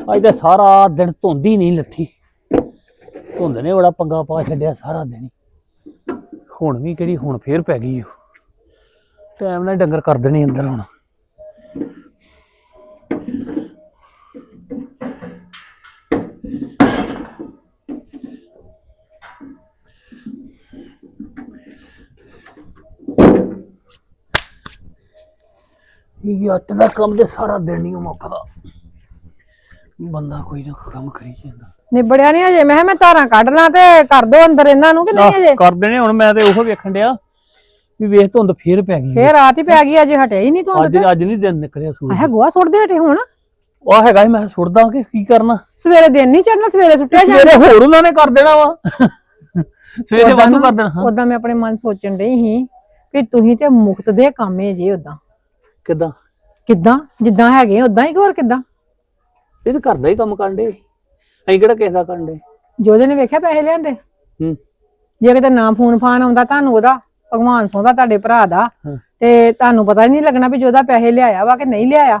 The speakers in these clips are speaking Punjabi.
ਅੱਜ ਤਾਂ ਸਾਰਾ ਦਿਨ ਧੁੰਦ ਹੀ ਨਹੀਂ ਲੱਥੀ। ਧੁੰਦ ਨੇ ਬੜਾ ਪੰਗਾ ਪਾ ਛੱਡਿਆ ਸਾਰਾ ਦਿਨ ਹੁਣ ਵੀ ਕਿਹੜੀ ਹੁਣ ਫੇਰ ਪੈ ਗਈ ਟਾਈਮ ਨਾਲ ਡੰਗਰ ਕਰ ਦੇਣੇ ਅੰਦਰ ਹੁਣ। ਇਹ ਦਾ ਕੰਮ ਤੇ ਸਾਰਾ ਦਿਨ ਨਹੀਂ ਮੁੱਕਦਾ। ਬੰਦਾ ਕੋਈ ਨਾ ਕੋਈ ਕੰਮ ਕਰੀ ਜਾਂਦਾ। ਨਿਬੜਿਆ ਨਹੀਂ ਅਜੇ ਮੈਂ ਕਿਹਾ ਮੈਂ ਧਾਰਾਂ ਕੱਢ ਲਾਂ ਤੇ ਕਰ ਦੋ ਅੰਦਰ ਇਹਨਾਂ ਨੂੰ ਕਿ ਨਹੀਂ ਅਜੇ ਕਰ ਦੇਣੇ ਹੁਣ ਮੈਂ ਤੇ ਉਹ ਵੇਖਣ ਡਿਆ ਵੀ ਵੇਖ ਧੁੰਦ ਫੇਰ ਪੈ ਗਈ। ਫੇਰ ਰਾਤ ਹੀ ਪੈ ਗਈ ਅਜੇ ਹਟਿਆ ਹੀ ਨਹੀਂ ਧੁੰਦ ਅੱਜ ਅੱਜ ਨਹੀਂ ਦਿਨ ਨਿਕਲਿਆ ਸੂਰਜ ਆਹ ਗੋਆ ਸੁੱਟਦੇ ਹਟੇ ਹੁਣ? ਉਹ ਹੈਗਾ ਸੀ ਮੈਂ ਸੁੱਟਦਾ ਕਿ ਕੀ ਕਰਨਾ? ਸਵੇਰੇ ਦਿਨ ਨਹੀਂ ਚੜਨਾ ਸਵੇਰੇ ਸੁੱਟਿਆ ਜਾ ਸਵੇਰੇ ਹੋਰ ਉਹਨਾਂ ਨੇ ਕਰ ਦੇਣਾ ਵਾ। ਸਵੇਰੇ ਵਾਧੂ ਕਰ ਦੇਣਾ ਹਾਂ। ਉਦਾਂ ਮੈਂ ਆਪਣੇ ਮਨ ਸੋਚਣ ਡਈ ਸੀ ਵੀ ਤੁਸੀਂ ਤੇ ਮੁਕਤ ਦੇ ਕਾਮੇ ਜੇ ਉਦਾਂ ਕਿੱਦਾਂ? ਕਿੱਦਾਂ? ਜਿੱਦਾਂ ਹੈਗੇ ਉਦਾਂ ਹੀ ਕਿ ਹੋਰ ਕਿੱਦਾਂ? ਇਹ ਤਾਂ ਘਰ ਦਾ ਹੀ ਕੰਮ ਕਰਦੇ ਅਸੀਂ ਕਿਹੜਾ ਕਿਸੇ ਦਾ ਕਰਦੇ ਜੋਦੇ ਨੇ ਵੇਖਿਆ ਪੈਸੇ ਲਿਆਂਦੇ? ਹੂੰ। ਜੇ ਕਿਤੇ ਨਾ ਫੋਨ ਫਾਨ ਆਉਂਦਾ ਤੁਹਾਨੂੰ ਉਹਦਾ ਭਗਵਾਨ ਸੋਂਦਾ ਤੁਹਾਡੇ ਭਰਾ ਦਾ ਹਾਂ। ਤੇ ਤੁਹਾਨੂੰ ਪਤਾ ਹੀ ਨਹੀਂ ਲੱਗਣਾ ਵੀ ਜੋਦਾ ਪੈਸੇ ਲਿਆਇਆ ਵਾ ਕਿ ਨਹੀਂ ਲਿਆਇਆ।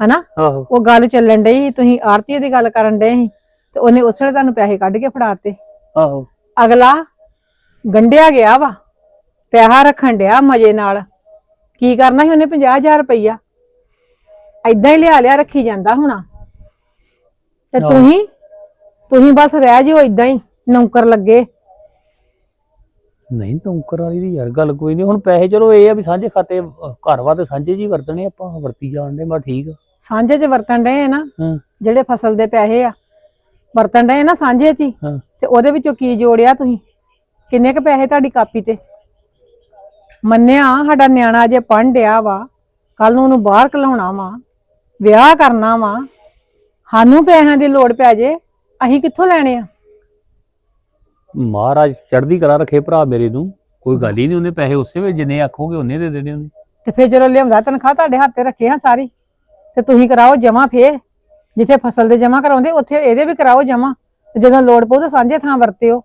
ਹਨਾ? ਆਹੋ। ਉਹ ਗੱਲ ਚੱਲਣ ਡਈ ਸੀ ਤੁਸੀਂ ਆਰਤੀ ਦੀ ਗੱਲ ਕਰਨ ਡਏ ਸੀ ਤੇ ਉਹਨੇ ਉਸ ਵੇਲੇ ਤੁਹਾਨੂੰ ਪੈਸੇ ਕੱਢ ਕੇ ਫੜਾਤੇ। ਆਹੋ। ਅਗਲਾ ਗੰਡਿਆ ਗਿਆ ਵਾ ਪੈਸਾ ਰੱਖਣ ਡਿਆ ਮਜੇ ਨਾਲ। ਕੀ ਕਰਨਾ ਸੀ ਉਹਨੇ? 50000 ਰੁਪਈਆ। ਐਦਾਂ ਹੀ ਲਿਆ ਲਿਆ ਰੱਖੀ ਜਾਂਦਾ ਹੁਣਾ। ਤੇ ਆਹੋ। ਤੁਸੀਂ ਤੁਸੀਂ ਬਸ ਰਹਿ ਜਿਓ ਇਦਾਂ ਹੀ ਨੌਕਰ ਲੱਗੇ। ਨਹੀਂ ਤੌਂਕਰ ਵਾਲੀ ਦੀ ਯਾਰ ਗੱਲ ਕੋਈ ਨਹੀਂ ਹੁਣ ਪੈਸੇ ਚਲੋ ਇਹ ਆ ਵੀ ਸਾਂਝੇ ਖਾਤੇ ਅਹ, ਘਰ ਵਾ ਤੇ ਸਾਂਝੇ ਜੀ ਵਰਤਣੇ ਆਪਾਂ ਵਰਤੀ ਜਾਣਦੇ ਮੈਂ ਠੀਕ ਆ। ਸਾਂਝੇ 'ਚ ਵਰਤਣ ਡਏ ਆ ਨਾ ਹਾਂ। ਜਿਹੜੇ ਫਸਲ ਦੇ ਪੈਸੇ ਆ ਵਰਤਣ ਡਏ ਨਾ ਸਾਂਝੇ 'ਚ ਹੀ। ਹਾਂ। ਤੇ ਉਹਦੇ ਵਿੱਚੋਂ ਕੀ ਜੋੜਿਆ ਤੁਸੀਂ? ਕਿੰਨੇ ਕ ਪੈਸੇ ਤੁਹਾਡੀ ਕਾਪੀ ਤੇ? ਮੰਨਿਆ ਸਾਡਾ ਨਿਆਣਾ ਅਜੇ ਪੜ੍ਹਨ ਡਿਆ ਵਾ ਕੱਲ ਨੂੰ ਉਹਨੂੰ ਬਾਹਰ ਘਲਾਉਣਾ ਵਾ ਵਿਆਹ ਕਰਨਾ ਵਾ ਸਾਨੂੰ ਪੈਸਿਆਂ ਦੀ ਲੋੜ ਪੈ ਜੇ ਅਸੀਂ ਕਿੱਥੋਂ ਲੈਣੇ ਆ? ਮਹਾਰਾਜ ਚੜ੍ਹਦੀ ਕਲਾ ਰੱਖੇ ਭਰਾ ਮੇਰੇ ਨੂੰ। ਕੋਈ ਗੱਲ ਹੀ ਨਹੀਂ ਉਹਨੇ ਪੈਸੇ ਉਸੇ ਵੇਲੇ ਜਿੰਨੇ ਆਖੋਗੇ ਉਹਨੇ ਦੇ ਦੇਣੇ ਉਹਨੇ। ਤੇ ਫਿਰ ਜਦੋਂ ਲਿਆਉਂਦਾ ਤਨਖਾਹ ਤੁਹਾਡੇ ਹੱਥ ਰੱਖੇ ਆ ਸਾਰੀ ਤੇ ਤੁਸੀਂ ਕਰਾਓ ਜਮਾ ਫੇਰ। ਜਿੱਥੇ ਫਸਲ ਦੇ ਜਮਾ ਕਰਾਉਂਦੇ ਉੱਥੇ ਇਹਦੇ ਵੀ ਕਰਾਓ ਜਮਾ ਤੇ ਜਦੋਂ ਲੋੜ ਪਊ ਤਾਂ ਸਾਂਝੇ ਥਾਂ ਵਰਤਿਓ।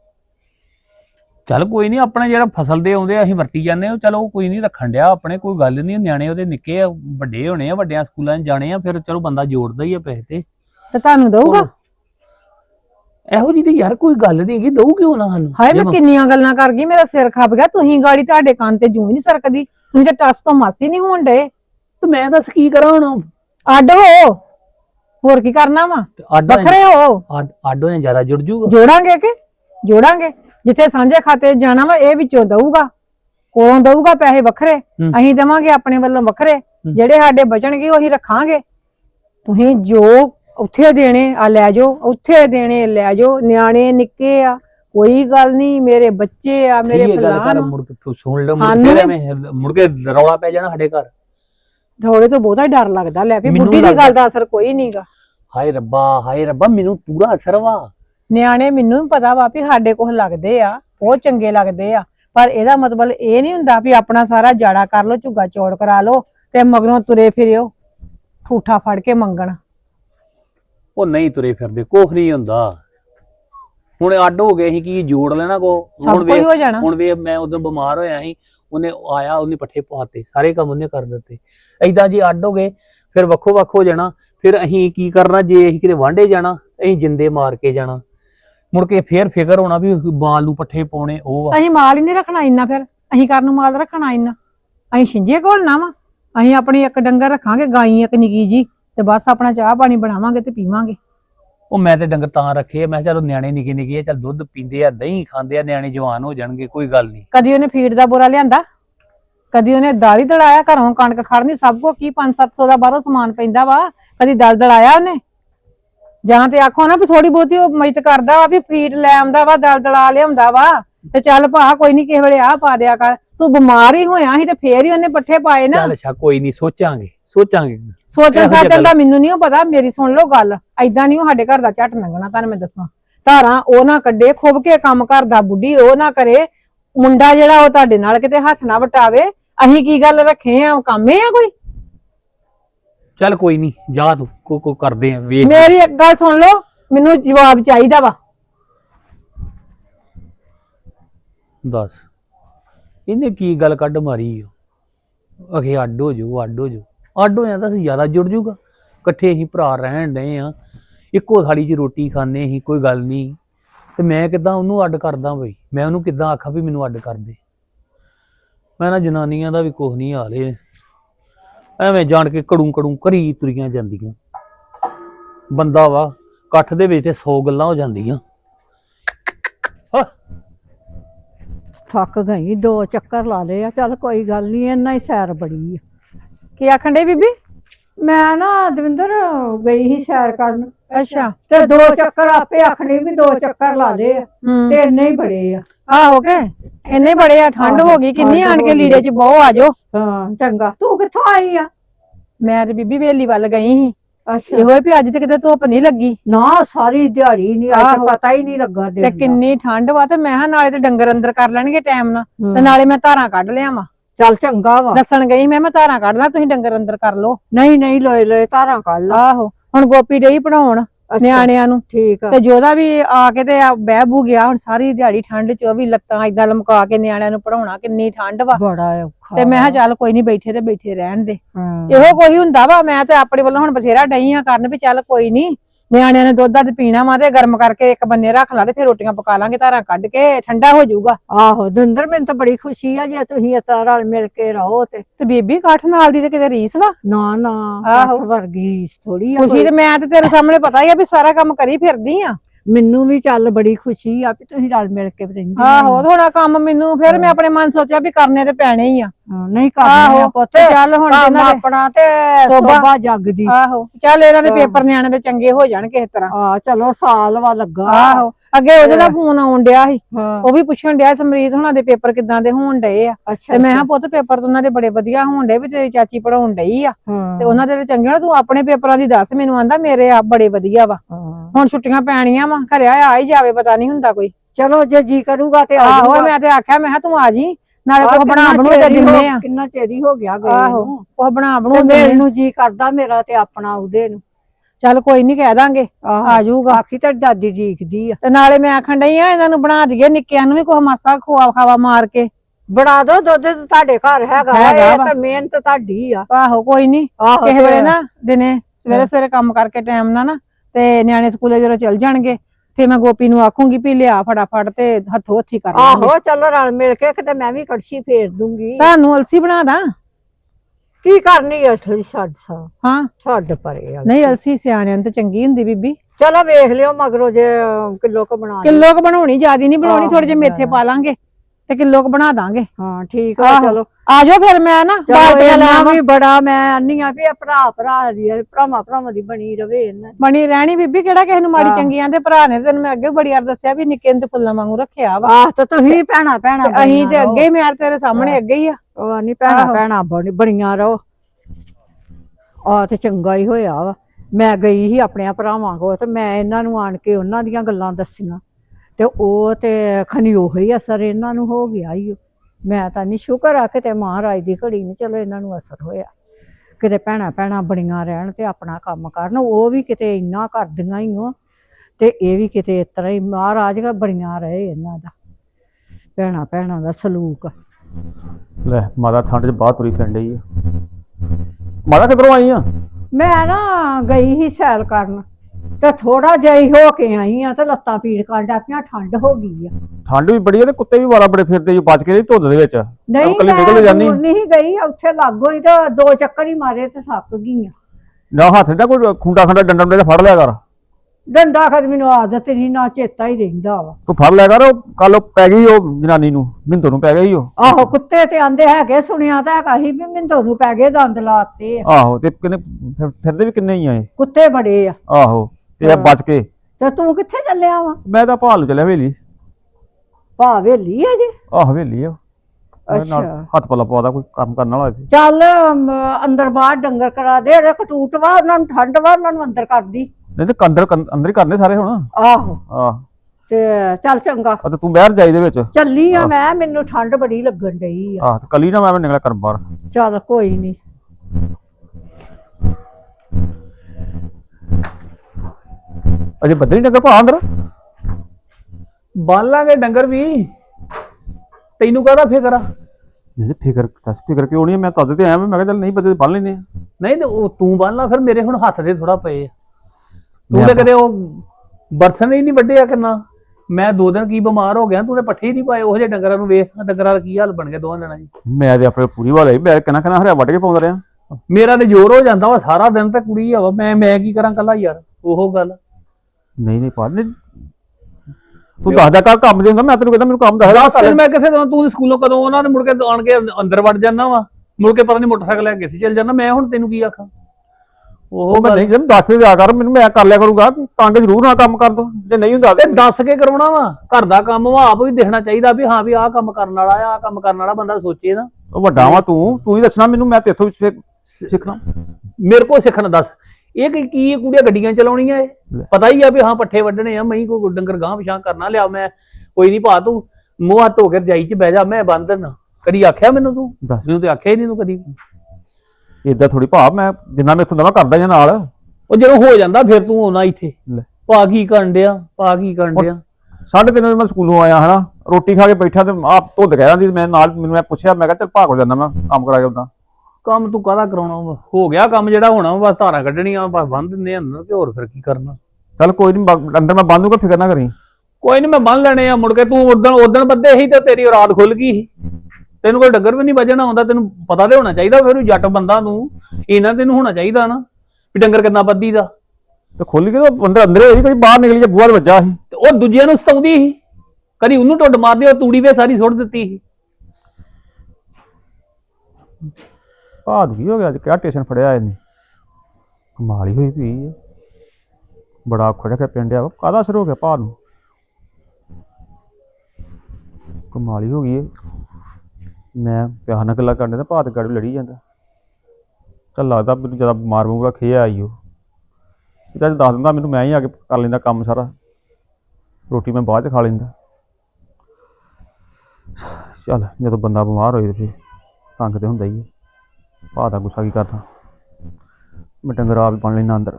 ਚੱਲ ਕੋਈ ਨਹੀਂ ਆਪਣਾ ਜਿਹੜਾ ਫਸਲ ਦੇ ਆਉਂਦੇ ਆ, ਅਸੀਂ ਵਰਤੀ ਜਾਂਦੇ ਹਾਂ। ਚਲੋ ਕੋਈ ਨਹੀਂ ਰੱਖਣ ਡਿਆ ਆਪਣੇ ਕੋਈ ਗੱਲ ਨਹੀਂ। ਨਿਆਣੇ ਉਹਦੇ ਨਿੱਕੇ ਆ ਵੱਡੇ ਹੋਣੇ ਆ ਵੱਡਿਆਂ ਸਕੂਲਾਂ 'ਚ ਜਾਣੇ ਆ ਫਿਰ ਚਲੋ ਬੰਦਾ ਜੋੜਦਾ ਹੀ ਆ ਪੈਸੇ ਤੇ। ਤੇ ਤੁਹਾਨੂੰ ਦਊਗਾ? ਇਹੋ ਜਿਹੀ ਤੇ ਯਾਰ ਕੋਈ ਗੱਲ ਨਹੀਂ ਹੈਗੀ ਦਊ ਕਿਉਂ ਨਾ ਸਾਨੂੰ? ਹਾਏ ਮੈਂ ਕਿੰਨੀਆਂ ਗੱਲਾਂ ਕਰ ਗਈ ਮੇਰਾ ਸਿਰ ਖੱਪ ਗਿਆ ਤੁਸੀਂ ਗਾੜੀ ਤੁਹਾਡੇ ਕੰਨ ਤੇ ਜੂੰ ਨਹੀਂ ਸਰਕਦੀ। ਤੁਸੀਂ ਤੇ ਟਸ ਤੋਂ ਮਾਸੀ ਨਹੀਂ ਹੋਣ ਡੇ ਤੇ ਮੈਂ ਦੱਸ ਕੀ ਕਰਾਂ ਹੁਣ? ਅੱਡ ਹੋ। ਹੋਰ ਕੀ ਕਰਨਾ ਵਾ? ਅੱਡ ਵੱਖਰੇ ਹੋ। ਅੱਡ ਹੋਏ ਜ਼ਿਆਦਾ ਜੁੜ ਜੂਗਾ। ਜੋੜਾਂਗੇ ਕਿ? ਜੋੜਾਂਗੇ। ਜਿੱਥੇ ਸਾਂਝੇ ਖਾਤੇ ਜਾਣਾ ਵਾ ਇਹ ਵਿੱਚੋਂ ਦਊਗਾ। ਕੋਲੋਂ ਦਊਗਾ ਪੈਸੇ ਵੱਖਰੇ। ਅਸੀਂ ਦੇਵਾਂਗੇ ਆਪਣੇ ਵੱਲੋਂ ਵੱਖਰੇ। ਜਿਹੜੇ ਸਾਡੇ ਬਚਣਗੇ ਉਹੀ ਰੱਖਾਂਗੇ। ਤੁਸੀਂ ਜੋ ਉੱਥੇ ਦੇਣੇ ਆ ਲੈ ਜਾਓ ਉੱਥੇ ਦੇਣੇ ਲੈ ਜਾਓ ਨਿਆਣੇ ਨਿੱਕੇ ਆ ਕੋਈ ਗੱਲ ਨਹੀਂ ਮੇਰੇ ਬੱਚੇ ਆ ਮੇਰੇ ਫਲਾਣ ਮੁੜ ਕੇ ਸੁਣ ਲੈ ਮੁੜ ਕੇ ਰੌਲਾ ਪੈ ਜਾਣਾ ਸਾਡੇ ਘਰ। ਥੋੜੇ ਤੋਂ ਬਹੁਤਾ ਡਰ ਲੱਗਦਾ ਲੈ ਵੀ ਬੁੱਢੀ ਦੀ ਗੱਲ ਦਾ ਅਸਰ ਕੋਈ ਨਹੀਂਗਾ ਹਾਏ ਰੱਬਾ ਹਾਏ ਰੱਬਾ ਮੈਨੂੰ ਪੂਰਾ ਅਸਰ ਵਾ। ਨਿਆਣੇ ਮੈਨੂੰ ਵੀ ਪਤਾ ਵਾ ਵੀ ਸਾਡੇ ਕੋਲ ਲੱਗਦੇ ਆ ਬਹੁਤ ਚੰਗੇ ਲੱਗਦੇ ਆ ਪਰ ਇਹਦਾ ਮਤਲਬ ਇਹ ਨਹੀਂ ਹੁੰਦਾ ਵੀ ਆਪਣਾ ਸਾਰਾ ਜਾੜਾ ਕਰ ਲੋ ਝੁੱਗਾ ਚੌੜ ਕਰਾ ਲੋ ਤੇ ਮਗਰੋਂ ਤੁਰੇ ਫਿਰਿਓ ਠੂਠਾ ਫੜ ਕੇ ਮੰਗਣ। ਉਹ ਨਹੀਂ ਤੁਰੇ ਫਿਰਦੇ ਕੁਛ ਨਹੀਂ ਹੁੰਦਾ। ਹੁਣ ਅੱਡ ਹੋ ਗਏ ਸੀ ਕੀ ਜੋੜ ਲੈਣਾ ਕੋ। ਸਭ ਕੁਝ ਹੋ ਜਾਣਾ। ਹੁਣ ਵੇ ਮੈਂ ਉਦੋਂ ਬਿਮਾਰ ਹੋਇਆ ਸੀ ਉਹਨੇ ਆਇਆ ਉਹਨੇ ਪੱਠੇ ਪਾਤੇ ਸਾਰੇ ਕੰਮ ਉਹਨੇ ਕਰ ਦਿੱਤੇ। ਐਦਾਂ ਜੇ ਅੱਡ ਹੋ ਗਏ ਫਿਰ ਵੱਖੋ ਵੱਖ ਹੋ ਜਾਣਾ ਫਿਰ ਅਸੀਂ ਕੀ ਕਰਨਾ ਜੇ ਅਸੀਂ ਕਿਤੇ ਵਾਂਡੇ ਜਾਣਾ ਅਸੀਂ ਜਿੰਦੇ ਮਾਰ ਕੇ ਜਾਣਾ। ਮੁੜ ਕੇ ਫੇਰ ਫਿਕਰ ਹੋਣਾ ਵੀ ਬਾਲ ਨੂੰ ਪੱਠੇ ਪਾਉਣੇ ਉਹ ਆ। ਅਸੀਂ ਮਾਲ ਹੀ ਨਹੀਂ ਰੱਖਣਾ ਇੰਨਾ ਫਿਰ। ਅਸੀਂ ਕਰਨ ਨੂੰ ਮਾਲ ਰੱਖਣਾ ਇੰਨਾ। ਅਸੀਂ ਛਿੰਝੇ ਘੋਲਣਾ ਵਾ। ਅਸੀਂ ਆਪਣੀ ਇੱਕ ਡੰਗਰ ਰੱਖਾਂਗੇ ਗਾਈ ਇੱਕ ਨਿੱਕੀ ਜੀ ਤੇ ਬਸ ਆਪਣਾ ਚਾਹ ਪਾਣੀ ਬਣਾਵਾਂਗੇ ਤੇ ਪੀਵਾਂਗੇ। ਉਹ ਮੈਂ ਤੇ ਡੰਗਰ ਤਾਂ ਰੱਖੇ ਆ ਮੈਂ ਕਿਹਾ ਚਲੋ ਨਿਆਣੇ ਨਿੱਕੇ ਨਿੱਕੇ ਆ ਚੱਲ ਦੁੱਧ ਪੀਂਦੇ ਆ ਦਹੀਂ ਖਾਂਦੇ ਆ ਨਿਆਣੇ ਜਵਾਨ ਹੋ ਜਾਣਗੇ ਕੋਈ ਗੱਲ ਨਹੀਂ। ਕਦੀ ਉਹਨੇ ਫੀਡ ਦਾ ਬੋਰਾ ਲਿਆਂਦਾ? ਕਦੀ ਉਹਨੇ ਦਾਲ ਦੜਾਇਆ ਘਰੋਂ ਕਣਕ ਖੜਨੀ ਸਭ ਕੋ ਕੀ 5-700 ਦਾ ਬਾਹਰੋਂ ਸਮਾਨ ਪੈਂਦਾ ਵਾ? ਕਦੀ ਦਲ ਦੜਾਇਆ ਉਹਨੇ? ਜਾਂ ਤੇ ਆਖੋ ਨਾ ਵੀ ਥੋੜੀ ਬਹੁਤੀ ਉਹ ਮਦਦ ਕਰਦਾ ਵਾ ਵੀ ਫੀਡ ਲੈ ਆਉਂਦਾ ਵਾ ਦਲ ਦੜਾ ਲਿਆਉਂਦਾ ਵਾ। ਤੇ ਚੱਲ ਭਾ ਕੋਈ ਨਹੀਂ ਕਿਸੇ ਵੇਲੇ ਆ ਪਾ ਦਿਆ ਕਰ। ਤੂੰ ਬਿਮਾਰ ਹੀ ਹੋਇਆ ਸੀ ਤੇ ਫੇਰ ਹੀ ਉਹਨੇ ਪੱਠੇ ਪਾਏ ਨਾ। ਚੱਲ ਅੱਛਾ ਕੋਈ ਨਹੀਂ ਸੋਚਾਂਗੇ। ਸੋਚਾਂਗੇ। ਸੋਚਣ ਸਾਚਣ। ਦਾ ਮੈਨੂੰ ਨਹੀਂ ਪਤਾ ਮੇਰੀ ਸੁਣ ਲਓ ਗੱਲ। ਐਦਾਂ ਨਹੀਂ ਉਹ ਸਾਡੇ ਘਰ ਦਾ ਝੱਟ ਲੰਘਣਾ ਤੁਹਾਨੂੰ ਮੈਂ ਦੱਸਾਂ। ਧਾਰਾਂ ਉਹ ਨਾ ਕੱਢੇ ਖੁੱਬ ਕੇ ਕੰਮ ਕਰਦਾ ਬੁੱਢੀ ਉਹ ਨਾ ਕਰੇ। ਮੁੰਡਾ ਜਿਹੜਾ ਉਹ ਤੁਹਾਡੇ ਨਾਲ ਕਿਤੇ ਹੱਥ ਨਾ ਵਟਾਵੇ। ਅਸੀਂ ਕੀ ਗੱਲ ਰੱਖੇ ਆ ਕੰਮੇ ਆ ਕੋਈ? ਚੱਲ ਕੋਈ ਨਹੀਂ ਜਾ ਤੂੰ ਕੋ ਕੋ ਕਰਦੇ ਆ ਵੇਖ। ਮੇਰੀ ਇੱਕ ਗੱਲ ਸੁਣ ਲਓ ਮੈਨੂੰ ਜਵਾਬ ਚਾਹੀਦਾ ਵਾ। ਦੱਸ ਇਹਨੇ ਕੀ ਗੱਲ ਕੱਢ ਮਾਰੀ ਅਖੇ ਅੱਡ ਹੋ ਜਾਊ ਅੱਡ ਹੋ ਅੱਡ ਹੋ ਜਾਂਦਾ ਸੀ, ਜ਼ਿਆਦਾ ਜੁੜ ਜੂਗਾ। ਇਕੱਠੇ ਹੀ ਭਰਾ ਰਹਿਣ ਡਏ ਆ ਇੱਕੋ ਥਾਲੀ 'ਚ ਰੋਟੀ ਖਾਣੇ ਸੀ ਕੋਈ ਗੱਲ ਨਹੀਂ। ਤੇ ਮੈਂ ਕਿਦਾਂ ਉਹਨੂੰ ਅੱਡ ਕਰਦਾ ਬਈ? ਮੈਂ ਉਹਨੂੰ ਕਿਦਾਂ ਆਖਾਂ ਵੀ ਮੈਨੂੰ ਅੱਡ ਕਰ ਦੇ? ਮੈਂ ਨਾ ਜਨਾਨੀਆਂ ਦਾ ਵੀ ਕੁਝ ਨਹੀਂ ਹਾਲੇ ਐਵੇਂ ਜਾਣ ਕੇ ਕੜੂ ਕੜੂ ਕਰੀ ਤੁਰੀਆਂ ਜਾਂਦੀਆਂ। ਬੰਦਾ ਵਾ, ਇਕੱਠ ਦੇ ਵਿੱਚ ਤੇ 100 ਗੱਲਾਂ ਹੋ ਜਾਂਦੀਆਂ। ਥੱਕ ਗਈ, ਦੋ ਚੱਕਰ ਲਾ ਲਏ ਆ। ਚੱਲ ਕੋਈ ਗੱਲ ਨਹੀਂ, ਇੰਨਾ ਹੀ ਸੈਰ ਬੜੀ ਆ। ਕੀ ਆਖਣ ਡੇ ਬੀਬੀ? ਮੈਂ ਨਾ ਦਵਿੰਦਰ ਗਈ ਸੀ ਸੈਰ ਕਰਨ। ਅੱਛਾ। ਤੇ ਦੋ ਚੱਕਰ ਆਪੇ ਆਖਣੇ ਵੀ ਦੋ ਚੱਕਰ ਲਾ ਆ ਹੂੰ। ਤੇ ਇੰਨੇ ਹੀ ਬੜੇ ਆ। ਆਹੋ ਕੇ ਇੰਨੇ ਬੜੇ ਆ ਠੰਡ ਹੋ ਗਈ ਕਿੰਨੀ ਆਣ ਕੇ। ਲੀੜੇ 'ਚ ਬਹੁ ਆ ਜਾਓ। ਹਾਂ ਚੰਗਾ। ਤੂੰ ਕਿੱਥੋਂ ਆਈ ਆ? ਮੈਂ ਤੇ ਬੀਬੀ ਵੇਲੀ ਵੱਲ ਗਈ ਸੀ। ਅੱਛਾ। ਇਹੋ ਵੀ ਅੱਜ ਤੇ ਕਿਤੇ ਧੁੱਪ ਨਹੀਂ ਲੱਗੀ। ਨਾ ਸਾਰੀ ਦਿਹਾੜੀ ਨਹੀਂ ਅੱਜ। ਪਤਾ ਹੀ ਨਹੀਂ ਲੱਗਾ ਤੇ ਦਾ। ਕਿੰਨੀ ਠੰਡ ਵਾ ਤੇ ਮੈਂ ਹਾਂ ਨਾਲੇ ਤੇ ਡੰਗਰ ਅੰਦਰ ਕਰ ਲੈਣਗੇ ਟਾਈਮ ਨਾਲ। ਤੇ ਨਾਲੇ ਮੈਂ ਧਾਰਾਂ ਕੱਢ ਲਿਆਵਾਂ ਚੱਲ ਚੰਗਾ ਵਾ। ਦੱਸਣ ਗਈ ਮੈਂ ਮੈਂ ਧਾਰਾਂ ਕੱਢ ਲਾਂ ਤੁਸੀਂ ਡੰਗਰ ਅੰਦਰ ਕਰ ਲਓ। ਨਹੀਂ ਨਹੀਂ ਲੋਏ ਲੋਏ ਧਾਰਾਂ ਕੱਢ ਲਾ। ਆਹੋ ਹੁਣ ਗੋਪੀ ਡਈ ਪੜਾਉਣ ਨਿਆਣਿਆਂ ਨੂੰ। ਠੀਕ ਆ। ਤੇ ਜੋਦਾ ਵੀ ਆ ਕੇ ਤੇ ਬਹਿ ਬੂ ਗਿਆ ਹੁਣ ਸਾਰੀ ਦਿਹਾੜੀ ਠੰਡ ਚ ਉਹ ਵੀ ਲੱਤਾਂ ਏਦਾਂ ਲਮਕਾ ਕੇ ਨਿਆਣਿਆਂ ਨੂੰ ਪੜਾਉਣਾ ਕਿੰਨੀ ਠੰਡ ਵਾ। ਬੜਾ ਔਖਾ ਤੇ ਮੈਂ ਕਿਹਾ ਚੱਲ ਕੋਈ ਨਹੀਂ ਬੈਠੇ ਤੇ ਬੈਠੇ ਰਹਿਣ ਦੇ। ਇਹੋ ਕੋਈ ਹੁੰਦਾ ਵਾ ਮੈਂ ਤੇ ਆਪਣੇ ਵੱਲੋਂ ਹੁਣ ਬਥੇਰਾ ਡਈ ਆ ਕਰਨ ਵੀ ਚੱਲ ਕੋਈ ਨਹੀਂ ਨਿਆਣਿਆਂ ਨੇ ਦੁੱਧ ਦੱਧ ਪੀਣਾ ਵਾ ਤੇ ਗਰਮ ਕਰਕੇ ਇੱਕ ਬੰਨੇ ਰੱਖ ਲਾ ਤੇ ਫਿਰ ਰੋਟੀਆਂ ਪਕਾ ਲਾਂਗੇ ਧਾਰਾਂ ਕੱਢ ਕੇ ਠੰਡਾ ਹੋ ਜਾਊਗਾ। ਆਹੋ ਦਵਿੰਦਰ ਮੈਨੂੰ ਤਾਂ ਬੜੀ ਖੁਸ਼ੀ ਆ ਜੇ ਤੁਸੀਂ ਇਸ ਤਰ੍ਹਾਂ ਰਲ ਮਿਲ ਕੇ ਰਹੋ ਤੇ। ਤੇ ਬੀਬੀ ਕਾਠ ਨਾਲ ਦੀ ਤੇ ਕਿਤੇ ਰੀਸ ਵਾ? ਨਾ ਨਾ ਆਹੋ। ਵਰਗੀ ਥੋੜੀ ਆ ਖੁਸ਼ੀ ਕੋਈ। ਤੇ ਮੈਂ ਤੇ ਤੇਰੇ ਸਾਹਮਣੇ ਪਤਾ ਹੀ ਆ ਵੀ ਸਾਰਾ ਕੰਮ ਕਰੀ ਫਿਰਦੀ ਆ। ਮੈਨੂੰ ਵੀ ਚੱਲ ਬੜੀ ਖੁਸ਼ੀ ਆ ਵੀ ਤੁਸੀਂ ਰਲ ਮਿਲ ਕੇ ਰਹਿੰਦੇ ਆਹੋ ਥੋੜਾ ਕੰਮ ਮੈਨੂੰ ਫਿਰ ਮੈਂ ਆਪਣੇ ਮਨ ਸੋਚਿਆ ਵੀ ਕਰਨੇ ਤੇ ਪੈਣੇ ਹੀ ਆ। ਨਹੀਂ ਕਰਨਾ ਆਹੋ ਪੁੱਤ। ਚੱਲ ਹੁਣ ਕੰਮ ਇਹਨਾਂ ਦੇ ਆਪਣਾ ਤੇ ਸੋਭਾ। ਸੋਭਾ ਜਗਦੀ। ਆਹੋ ਚੱਲ ਇਹਨਾਂ ਦੇ। ਪੇਪਰ ਨਿਆਣੇ ਦੇ ਚੰਗੇ ਹੋ ਜਾਣ ਕਿਸੇ ਤਰ੍ਹਾਂ। ਆ ਚਲੋ ਸਾਲ ਵਾ ਲੱਗਾ। ਆਹੋ ਅੱਗੇ ਉਹਦੇ ਦਾ ਫੋਨ ਆਉਣ ਡਿਆ ਸੀ। ਹਾਂ, ਉਹ ਵੀ ਪੁੱਛਣ ਡਿਆ ਸਮਰੀਤ ਹੁਣਾਂ ਦੇ ਪੇਪਰ ਕਿਦਾਂ ਦੇ ਹੋਣ ਡਏ ਆ। ਅੱਛਾ ਤੇ ਮੈਂ ਕਿਹਾ ਪੁੱਤ ਪੇਪਰ ਤਾਂ ਉਹਨਾਂ ਦੇ ਬੜੇ ਵਧੀਆ ਹੋਣ ਡਏ ਵੀ ਤੇਰੀ ਚਾਚੀ ਪੜਾਉਣ ਡਈ ਆ। ਹਾਂ, ਤੇ ਉਹਨਾਂ ਦੇ ਤਾਂ ਚੰਗੇ ਹੋਣ ਤੂੰ ਆਪਣੇ ਪੇਪਰਾਂ ਦੀ ਦੱਸ ਮੈਨੂੰ ਆਂਦਾ ਮੇਰੇ ਆ ਬੜੇ ਵਧੀਆ ਵਾ। ਹਾਂ। ਹੁਣ ਛੁੱਟੀਆਂ ਪੈਣੀਆਂ ਵਾ ਘਰੇ ਆ ਹੀ ਜਾਵੇ ਪਤਾ ਨਹੀਂ ਹੁੰਦਾ ਕੋਈ। ਚਲੋ ਜੇ ਜੀ ਕਰੂਗਾ ਤੇ ਆ ਆਹੋ ਜਾਊਗਾ। ਮੈਂ ਤੇ ਆਖਿਆ ਮੈਂ ਕਿਹਾ ਤੂੰ ਆ ਜੀ। ਨਾਲੇ ਕੋਹ ਬਣਾ ਬਣੂ ਤੇ ਦਿੰਨੇ ਆ ਕਿੰਨਾ ਚਿਰ ਹੀ ਗਿਆ ਗਏ ਆਹੋ ਨੂੰ। ਬਣਾ ਬਣੂ ਤੇ ਦਿੰਨੇ ਮੇਲ ਆ। ਨੂੰ ਜੀ ਕਰਦਾ ਮੇਰਾ ਤੇ ਆਪਣਾ ਉਹਦੇ ਨੂੰ ਚੱਲ ਕੋਈ ਨਹੀਂ ਕਹਿ ਦਾਂਗੇ। ਆ ਜਾਊਗਾ ਆਖੀ ਤੇ ਦਾਦੀ ਜੀਕਦੀ ਆ ਤੇ ਨਾਲੇ ਮੈਂ ਆਖਣ ਡਈ ਆ ਇਹਨਾਂ ਨੂੰ ਬਣਾ ਦਈਏ ਨਿੱਕਿਆਂ ਨੂੰ ਵੀ ਕੋਹ ਮਾਸਾ ਖਵਾ ਖਾਵਾ ਮਾਰ ਕੇ ਬਣਾ ਦੋ ਦੁੱਧ ਤੇ ਤੁਹਾਡੇ ਘਰ ਹੈਗਾ ਵਾ, ਹੈਗਾ ਇਹ ਵਾ। ਤਾਂ ਮਿਹਨਤ ਤੁਹਾਡੀ ਆ ਆਹੋ ਕੋਈ ਨਹੀਂ ਆਹੋ ਕਿਸੇ ਵੇਲੇ ਨਾ ਦਿਨੇ ਸਵੇਰੇ ਸਵੇਰੇ ਕੰਮ ਕਰਕੇ ਟਾਈਮ ਨਾਲ ਨਾ ਤੇ ਨਿਆਣੇ ਸਕੂਲੇ ਜਦੋਂ ਚਲ ਜਾਣਗੇ ਫੇਰ ਮੈਂ ਗੋਪੀ ਨੂੰ ਆਖੂੰਗੀ ਵੀ ਲਿਆ ਫਟਾਫਟ ਤੇ ਹੱਥੋਂ ਹੱਥੀ ਕਰ ਲਾਂਗੇ। ਆਹੋ ਚਲੋ ਰਲ ਮਿਲ ਕੇ ਕਿਤੇ ਮੈਂ ਵੀ ਕੜਛੀ ਫੇਰ ਦੂੰਗੀ। ਤੁਹਾਨੂੰ ਅਲਸੀ ਬਣਾ ਦਾਂ? ਕੀ ਕਰਨੀ ਅਸਲੀ ਛੱਡ ਸਾ। ਹਾਂ। ਛੱਡ ਪਰੇ ਆ ਨਹੀਂ ਅਲਸੀ। ਸਿਆਣਿਆਂ ਨੂੰ ਤੇ ਚੰਗੀ ਹੁੰਦੀ ਬੀਬੀ। ਚਲੋ ਵੇਖ ਲਿਓ ਮਗਰੋਂ ਜੇ ਕਿਲੋ ਕ ਬਣਾ। ਕਿਲੋ ਕ ਬਣਾਉਣੀ ਜਿਆਦੀ ਨਹੀਂ ਬਣਾਉਣੀ ਥੋੜੇ ਜਿਹੇ ਮੇਥੇ। ਪਾ ਲਾਂਗੇ। ਤੇ ਕਿਲੋ ਕ ਬਣਾ ਦਾਂਗੇ। ਹਾਂ ਠੀਕ ਆ ਆਹੋ। ਚਲੋ। ਆ ਜਾਓ ਫਿਰ ਮੈਂ ਨਾ ਚਲੋ ਬਾਲਟੀਆਂ ਲੈ ਆਵਾਂ। ਵੀ ਬੜਾ ਮੈਂ ਅੰਨੀ ਆ ਵੀ ਇਹ ਭਰਾ ਭਰਾ ਦੀ ਆ, ਭਰਾਵਾਂ ਭਰਾਵਾਂ ਦੀ ਬਣੀ ਰਵੇ ਇਹਨਾਂ ਦੀ। ਬਣੀ ਰਹਿਣੀ ਬੀਬੀ ਕਿਹੜਾ ਕਿਸੇ ਨੂੰ ਮਾੜੀ। ਚੰਗੀ ਆਂਦੇ ਭਰਾ ਨੇ ਤੈਨੂੰ ਮੈਂ ਅੱਗੇ ਬੜੀ ਵਾਰ ਦੱਸਿਆ ਵੀ ਨਿੱਕੇ ਨੂੰ ਤੇ ਫੁੱਲਾਂ ਵਾਂਗੂ ਰੱਖਿਆ ਵਾ। ਆਹ ਤਾਂ ਤੁਸੀਂ ਭੈਣਾ ਭੈਣਾ ਤੇ ਅਸੀਂ ਤੇ ਅੱਗੇ ਹੀ ਮੈਂ ਤੇਰੇ ਸਾਹਮਣੇ ਅੱਗੇ ਹੀ ਆ। ਉਹ ਨਹੀਂ ਭੈਣਾ ਆਹੋ। ਭੈਣਾ ਬਣੀ ਬਣੀਆਂ ਰਹੋ। ਆ ਤੇ ਚੰਗਾ ਹੀ ਹੋਇਆ ਵਾ। ਮੈਂ ਗਈ ਸੀ ਆਪਣੇ ਭਰਾਵਾਂ ਕੋਲ ਤੇ ਮੈਂ ਇਹਨਾਂ ਨੂੰ ਆਣ ਕੇ ਉਹਨਾਂ ਦੀਆਂ ਗੱਲਾਂ ਦੱਸੀਆਂ। ਤੇ ਉਹ ਤੇ ਖਨੀ ਉਹੀ ਅਸਰ ਇਹਨਾਂ ਨੂੰ ਹੋ ਗਿਆ ਹੀ ਮੈਂ ਤਾਂ ਨਹੀਂ ਸ਼ੁਕਰ ਆ ਕਿਤੇ ਮਹਾਰਾਜ ਦੀ ਘੜੀ ਨੇ ਚਲੋ ਇਹਨਾਂ ਨੂੰ ਅਸਰ ਹੋਇਆ। ਕਿਤੇ ਭੈਣਾ ਭੈਣਾ ਬਣੀਆਂ ਰਹਿਣ ਤੇ ਆਪਣਾ ਕੰਮ ਕਰਨ ਉਹ ਵੀ ਕਿਤੇ ਇੰਨਾ ਕਰਦੀਆਂ ਹੀ ਉਹ ਤੇ ਇਹ ਵੀ ਕਿਤੇ ਇਸ ਤਰ੍ਹਾਂ ਹੀ ਮਹਾਰਾਜ ਦਾ ਬਣੀਆਂ ਰਹੇ ਇਹਨਾਂ ਦਾ। ਭੈਣਾ ਭੈਣਾ ਦਾ ਸਲੂਕ। ਲੈ ਮਾਤਾ ਠੰਡ 'ਚ ਬਾਹਰ ਤੁਰੀ ਫਿਰਨ ਡਈ ਆ। ਮਾਤਾ ਕਿੱਧਰੋਂ ਆਈ ਆ? ਮੈਂ ਨਾ ਗਈ ਸੀ ਸੈਰ ਕਰਨ। ਤੇ ਥੋੜਾ ਜਿਹਾ ਹੀ ਹੋ ਕੇ ਆਈ ਆ ਤੇ ਲੱਤਾਂ ਪੀੜ ਕਰਨ ਲੱਗ ਠੰਡ ਹੋ ਗਈ ਆ। ਠੰਡ ਵੀ ਬੜੀ ਆ ਤੇ ਕੁੱਤੇ ਵੀ ਵਾਲਾ ਬੜੇ ਫਿਰਦੇ ਜੀ ਬਚ ਕੇ ਨਹੀਂ ਧੁੰਦ ਦੇ ਵਿੱਚ। ਨਹੀਂ ਕੱਲੀ ਨਿਕਲ ਜਾਂਦੀ। ਨਹੀਂ ਗਈ ਉੱਥੇ ਲਾਗੋ ਹੀ ਤੇ ਦੋ ਚੱਕਰ ਹੀ ਮਾਰੇ ਤੇ ਸੱਕ ਗਈ ਆ ਨਾ ਹੱਥ ਦਾ ਕੋਈ ਖੁੰਡਾ ਖੰਡਾ ਡੰਡਾ ਡੰਡਾ ਫੜ ਲਿਆ ਕਰ। ਡੰਡਾ ਖਦ ਮੈਨੂੰ ਆਦਤ ਨਹੀਂ ਨਾ ਚੇਤਾ ਹੀ ਰਹਿੰਦਾ ਵਾ। ਤੂੰ ਫੜ ਲਿਆ ਕਰ ਉਹ ਕੱਲ ਪੈ ਗਈ ਉਹ ਜਨਾਨੀ ਨੂੰ ਮਿੰਦੋ ਨੂੰ ਪੈ ਗਈ ਉਹ। ਆਹੋ ਕੁੱਤੇ ਤੇ ਆਂਦੇ ਹੈਗੇ ਸੁਣਿਆ ਤਾਂ ਹੈਗਾ ਸੀ ਵੀ ਮਿੰਦੋ ਨੂੰ ਪੈ ਗਏ ਦੰਦ ਲਾਤੇ ਆ। ਆਹੋ ਤੇ ਕਿੰਨੇ ਫਿਰ- ਫਿਰਦੇ ਵੀ ਕਿੰਨੇ ਹੀ ਆਏ ਕੁੱਤੇ ਬੜੇ ਆ। ਆਹੋ। ਤੇ ਇਹ ਹਾਂ। ਬਚ ਕੇ। ਤੇ ਤੂੰ ਕਿੱਥੇ ਚੱਲਿਆ ਵਾ? ਮੈਂ ਤਾਂ ਭਾਲ ਨੂੰ ਚੱਲਿਆ ਹਵੇਲੀ। ਭਾ ਵੇਲੀ ਆ ਜੀ? ਆਹ ਹਵੇਲੀ ਆ। ਨਾਲ ਅੱਛਾ। ਹੱਥ ਪੱਲਾ ਪਵਾਦਾ ਕੋਈ ਕੰਮ ਕਰਨ ਵਾਲਾ ਤੇ। ਚੱਲ ਅਮ, ਅੰਦਰ ਬਾਹਰ ਡੰਗਰ ਕਰਾ ਦੇ ਇਹਦੇ ਕਟੂਟ ਵਾ ਉਹਨਾਂ ਨੂੰ ਠੰਡ ਵਾ ਉਹਨਾਂ ਨੂੰ ਅੰਦਰ ਕਰਦੀ ਨਹੀਂ ਤੇ ਅੰਦਰ ਅੰਦਰ ਹੀ ਕਰਨੇ ਸਾਰੇ ਹੁਣ। ਆਹੋ। ਆਹ। ਤੇ ਚੱਲ ਚੰਗਾ। ਆ ਤੇ ਤੂੰ ਬਾਹਰ ਜਾਈ ਦੇ ਵਿੱਚ। ਚੱਲੀ ਆ ਮੈਂ ਮੈਨੂੰ ਠੰਡ ਬੜੀ ਲੱਗਣ ਡਈ ਆ। ਆਹ ਤੇ ਕੱਲੀ ਨਾ ਮੈਂ ਨਿਕਲਿਆ ਕਰ ਬਾਹਰ। ਚੱਲ ਕੋਈ ਨਹੀਂ ਅਜੇ ਬੱਦਲ ਹੀ ਨਗਰ ਭਾ ਅੰਦਰ? ਬੰਨ ਲਾਂਗੇ ਡੰਗਰ ਵੀ। ਤੈਨੂੰ ਕਾਹਦਾ ਫਿਕਰ ਆ? ਨਹੀਂ ਫਿਕਰ ਦੱਸ ਫਿਕਰ ਕਿਉਂ ਨਹੀਂ ਮੈਂ ਤਦ ਤੇ ਆਇਆ ਮੈਂ ਕਿਹਾ ਚੱਲ ਨਹੀਂ ਬੱਦਲ ਬੰਨ ਲੈਨੇ ਆ। ਨਹੀਂ ਤੇ ਉਹ ਤੂੰ ਬੰਨ ਲਾ ਫਿਰ ਮੇਰੇ ਹੁਣ ਹੱਥ ਦੇ ਥੋੜਾ ਪਏ ਆ। ਤੂੰ ਮੈਂ ਤੇ ਕਦੇ ਉਹ ਬਰਸਨ ਹੀ ਨਹੀਂ ਵੱਢਿਆ ਕਿੰਨਾ। ਮੈਂ ਦੋ ਦਿਨ ਕੀ ਬਿਮਾਰ ਹੋ ਗਿਆ ਤੂੰ ਤੇ ਪੱਠੇ ਹੀ ਨਹੀਂ ਪਾਏ ਉਹ ਜਿਹੇ ਡੰਗਰਾਂ ਨੂੰ ਵੇਖ ਡੰਗਰਾਂ ਦਾ ਕੀ ਹਾਲ ਬਣ ਗਿਆ ਦੋਵਾਂ ਦਿਨਾਂ 'ਚ ਮੈਂ ਤੇ ਆਪਣੇ ਪੂਰੀ ਵਾਲਾ ਹੀ ਮੈਂ ਕਿੰਨਾ ਕਿੰਨਾ ਹਰਿਆ ਵੱਢ ਕੇ ਪਾਉਂਦਾ ਰਿਹਾ। ਮੇਰਾ ਤੇ ਜ਼ੋਰ ਹੋ ਜਾਂਦਾ ਵਾ ਸਾਰਾ ਦਿਨ ਤੇ ਕੁੜੀ ਆ ਵਾ ਮੈਂ ਮੈਂ ਕੀ ਕਰਾਂ ਕੱਲਾ ਯਾਰ ਉਹ ਗੱਲ। ਨਹੀਂ ਨਹੀਂ ਪਾ ਨਹੀਂ। ਤੂੰ ਦੱਸਦਾ ਕਰ ਕੰਮ ਦੇ ਹੁੰਦਾ ਮੈਂ ਤੈਨੂੰ ਕਹਿੰਦਾ ਮੈਨੂੰ ਕੰਮ ਦੱਸ ਦੱਸ ਫਿਰ ਮੈਂ ਕਿਸੇ ਦਿਨ ਤੂੰ ਸਕੂਲੋਂ ਕਦੋਂ ਉਹਨਾਂ ਨੇ ਮੁੜ ਕੇ ਆਣ ਕੇ ਅੰਦਰ ਵੜ ਜਾਣਾ ਵਾ? ਮੁੜ ਕੇ ਪਤਾ ਨਹੀਂ ਮੋਟਰਸਾਈਕਲ ਲੈ ਕੇ ਕਿੱਥੇ ਚੱਲ ਜਾਣਾ ਮੈਂ ਹੁਣ ਤੈਨੂੰ ਕੀ ਆਖਾਂ? ਉਹ ਮੈਂ ਨਹੀਂ ਜਦ ਦੱਸ ਦੇ ਦਿਆ ਕਰ ਮੈਨੂੰ ਮੈਂ ਕਰ ਲਿਆ ਕਰੂੰਗਾ ਤਾਂ ਕਿ ਜ਼ਰੂਰ ਨਾ ਕੰਮ ਕਰ ਦੋ ਜੇ ਨਹੀਂ ਹੁੰਦਾ ਤੇ ਦੱਸ ਕੇ ਕਰਾਉਣਾ ਵਾ ਘਰ ਦਾ ਕੰਮ ਵਾ ਆਪ ਵੀ ਦੇਖਣਾ ਚਾਹੀਦਾ ਵੀ ਹਾਂ ਵੀ ਆਹ ਕੰਮ ਕਰਨ ਵਾਲਾ ਆ ਆਹ ਕੰਮ ਕਰਨ ਵਾਲਾ ਬੰਦਾ ਸੋਚੇ ਨਾ। ਉਹ ਵੱਡਾ ਵਾ ਤੂੰ ਤੂੰ ਹੀ ਦੱਸਣਾ ਮੈਨੂੰ ਮੈਂ ਤੇਥੋਂ ਸਿੱਖ- ਸਿੱਖਣਾ। ਮੇਰੇ ਕੋਲ ਸਿੱਖਣ ਦੱਸ। ਇਹ ਕੀ ਕੀ ਇਹ ਕੁੜੀਆਂ ਗੱਡੀਆਂ ਚਲਾਉਣੀਆਂ ਇਹ? ਲੈ। ਪਤਾ ਹੀ ਆ ਵੀ ਹਾਂ ਪੱਠੇ ਵੱਢਣੇ ਆ ਮੈਂ ਕੋਈ ਡੰਗਰ ਗਾਂ ਪਿਛਾਂ ਕਰਨਾ ਲਿਆ ਮੈਂ ਕੋਈ ਨਹੀਂ ਭਾ ਤੂੰ ਮੂੰਹ ਹੱਥ ਧੋ ਕੇ ਰਜਾਈ 'ਚ ਬਹਿ ਜਾ ਮੈਂ ਬੰਦ ਦਿੰਦਾ ਕਦੀ ਆਖਿਆ ਮੈਨੂੰ ਤੂੰ? ਦੱਸ। ਮੈਨੂੰ ਤੇ ਆਖਿਆ ਹੀ ਨਹੀਂ ਤੂੰ ਕਦੀ। ਇਦਾਂ ਥੋੜੀ ਭਾ ਮੈਂ ਜਿੰਨਾ ਮੈਥੋਂ ਦਵਾ ਕਰਦਾ ਜਾਂ ਨਾਲ। ਉਹ ਜਦੋਂ ਹੋ ਜਾਂਦਾ ਫਿਰ ਤੂੰ ਆਉਣਾ ਇੱਥੇ। ਭਾ ਕੀ ਕਰਨ ਡਿਆ? ਭਾ ਕੀ ਕਰਨ ਡਿਆ? ਸਾਢੇ ਤਿੰਨ ਵਜੇ ਮੈਂ ਸਕੂਲੋਂ ਆਇਆ ਹਨਾ ਰੋਟੀ ਖਾ ਕੇ ਬੈਠਾ ਤੇ ਆਪ ਧੁੱਧ ਕਹਿ ਜਾਂਦੀ ਮੈਂ ਨਾਲ ਮੈਨੂੰ ਮੈਂ ਪੁੱਛਿਆ ਮੈਂ ਕਿਹਾ ਚੱਲ ਭਾਗ ਹੋ ਜਾਂਦਾ ਮੈਂ ਕੰਮ ਕਰਾ ਕੇ ਉਦਾਂ ਕੰਮ ਤੂੰ ਕਾਹਦਾ ਕਰਾਉਣਾ ਵਾ? ਹੋ ਗਿਆ ਕੰਮ ਜਿਹੜਾ ਹੋਣਾ ਵਾ, ਬਸ ਧਾਰਾਂ ਕੱਢਣੀਆਂ ਬਸ ਬੰਨ ਦਿੰਦੇ ਆ ਅੰਦਰ ਤੇ ਹੋਰ ਫਿਰ ਕੀ ਕਰਨਾ? ਚੱਲ ਕੋਈ ਨਹੀਂ ਅੰਦਰ ਮੈਂ ਬੰਦੂਗਾ ਫਿਕਰ ਨਾ ਕਰੀ। ਕੋਈ ਨਹੀਂ ਮੈਂ ਬੰਨ ਲੈਣੇ ਆ ਮੁੜ ਕੇ ਤੂੰ ਉਦੋਂ ਉਦੋਂ ਬੱਦੇ ਸੀ ਤੇ ਤੇਰੀ ਰਾਤ ਖੁੱਲ ਗਈ ਸੀ। ਤੈਨੂੰ ਕੋਈ ਡੱਗਰ ਵੀ ਨਹੀਂ ਵੱਜਣਾ ਆਉਂਦਾ ਤੈਨੂੰ ਪਤਾ ਤੇ ਹੋਣਾ ਚਾਹੀਦਾ ਫਿਰ ਜੱਟ ਬੰਦਾ ਨੂੰ ਇਹਨਾਂ ਤੈਨੂੰ ਹੋਣਾ ਚਾਹੀਦਾ ਨਾ ਵੀ ਡੰਗਰ ਕਿੰਨਾ ਬੱਦੀ ਦਾ। ਤੇ ਖੋਲੀ ਕੇ ਉਹ ਅੰਦਰ ਅੰਦਰੇ ਹੋਈ ਕੋਈ ਬਾਹਰ ਨਿਕਲੀ ਜੇ ਬੂਹਾ ਤੇ ਵੱਜਾ ਸੀ। ਤੇ ਉਹ ਦੂਜਿਆਂ ਨੂੰ ਸਤਾਉਂਦੀ ਸੀ। ਕਦੀ ਉਹਨੂੰ ਟੁੱਟ ਮਾਰਦੀ ਉਹ ਤੂੜੀ ਵੇ ਸਾਰੀ ਸੁੱਟ ਦਿੱਤੀ ਸੀ। ਭਾਦ ਕੀ ਹੋ ਗਿਆ? ਅੱਜ ਕਿਹੜਾ ਸਟੇਸ਼ਨ ਫੜਿਆ ਇਹਨੇ? ਕਮਾਲ ਹੀ ਹੋਈ ਪਈ ਹੈ ਬੜਾ ਔਖਾ ਜਿਹਾ ਪਿੰਡ ਆ। ਵਾ ਕਾਹਦਾ ਅਸਰ ਹੋ ਗਿਆ ਭਾਦ ਨੂੰ? ਕਮਾਲ ਹੀ ਹੋ ਗਈ ਹੈ ਮੈਂ ਪਿਆਰ ਨਾਲ ਗੱਲਾਂ ਕਰਨੇ ਤਾਂ ਭਾਦ ਗੜ ਲੜੀ ਜਾਂਦਾ। ਚੱਲ ਲੱਗਦਾ ਮੈਨੂੰ ਜ਼ਿਆਦਾ ਬਿਮਾਰ ਬੂਗਾ ਖੇ ਆਈ ਉਹ ਇਹ ਦੱਸ ਦਿੰਦਾ ਮੈਨੂੰ, ਮੈਂ ਹੀ ਆ ਕੇ ਕਰ ਲੈਂਦਾ ਕੰਮ ਸਾਰਾ। ਰੋਟੀ ਮੈਂ ਬਾਅਦ ਚ ਖਾ ਲੈਂਦਾ। ਚੱਲ, ਜਦੋਂ ਬੰਦਾ ਬਿਮਾਰ ਹੋਏ ਤੇ ਫਿਰ ਤੰਗ ਤੇ ਹੁੰਦਾ ਹੀ ਹੈ ਭਾ ਦਾ ਗੁੱਸਾ ਕੀ ਕਰਦਾ? ਮੈਂ ਡੰਗਰ ਆਪ ਬਣ ਲੈਣਾ ਅੰਦਰ।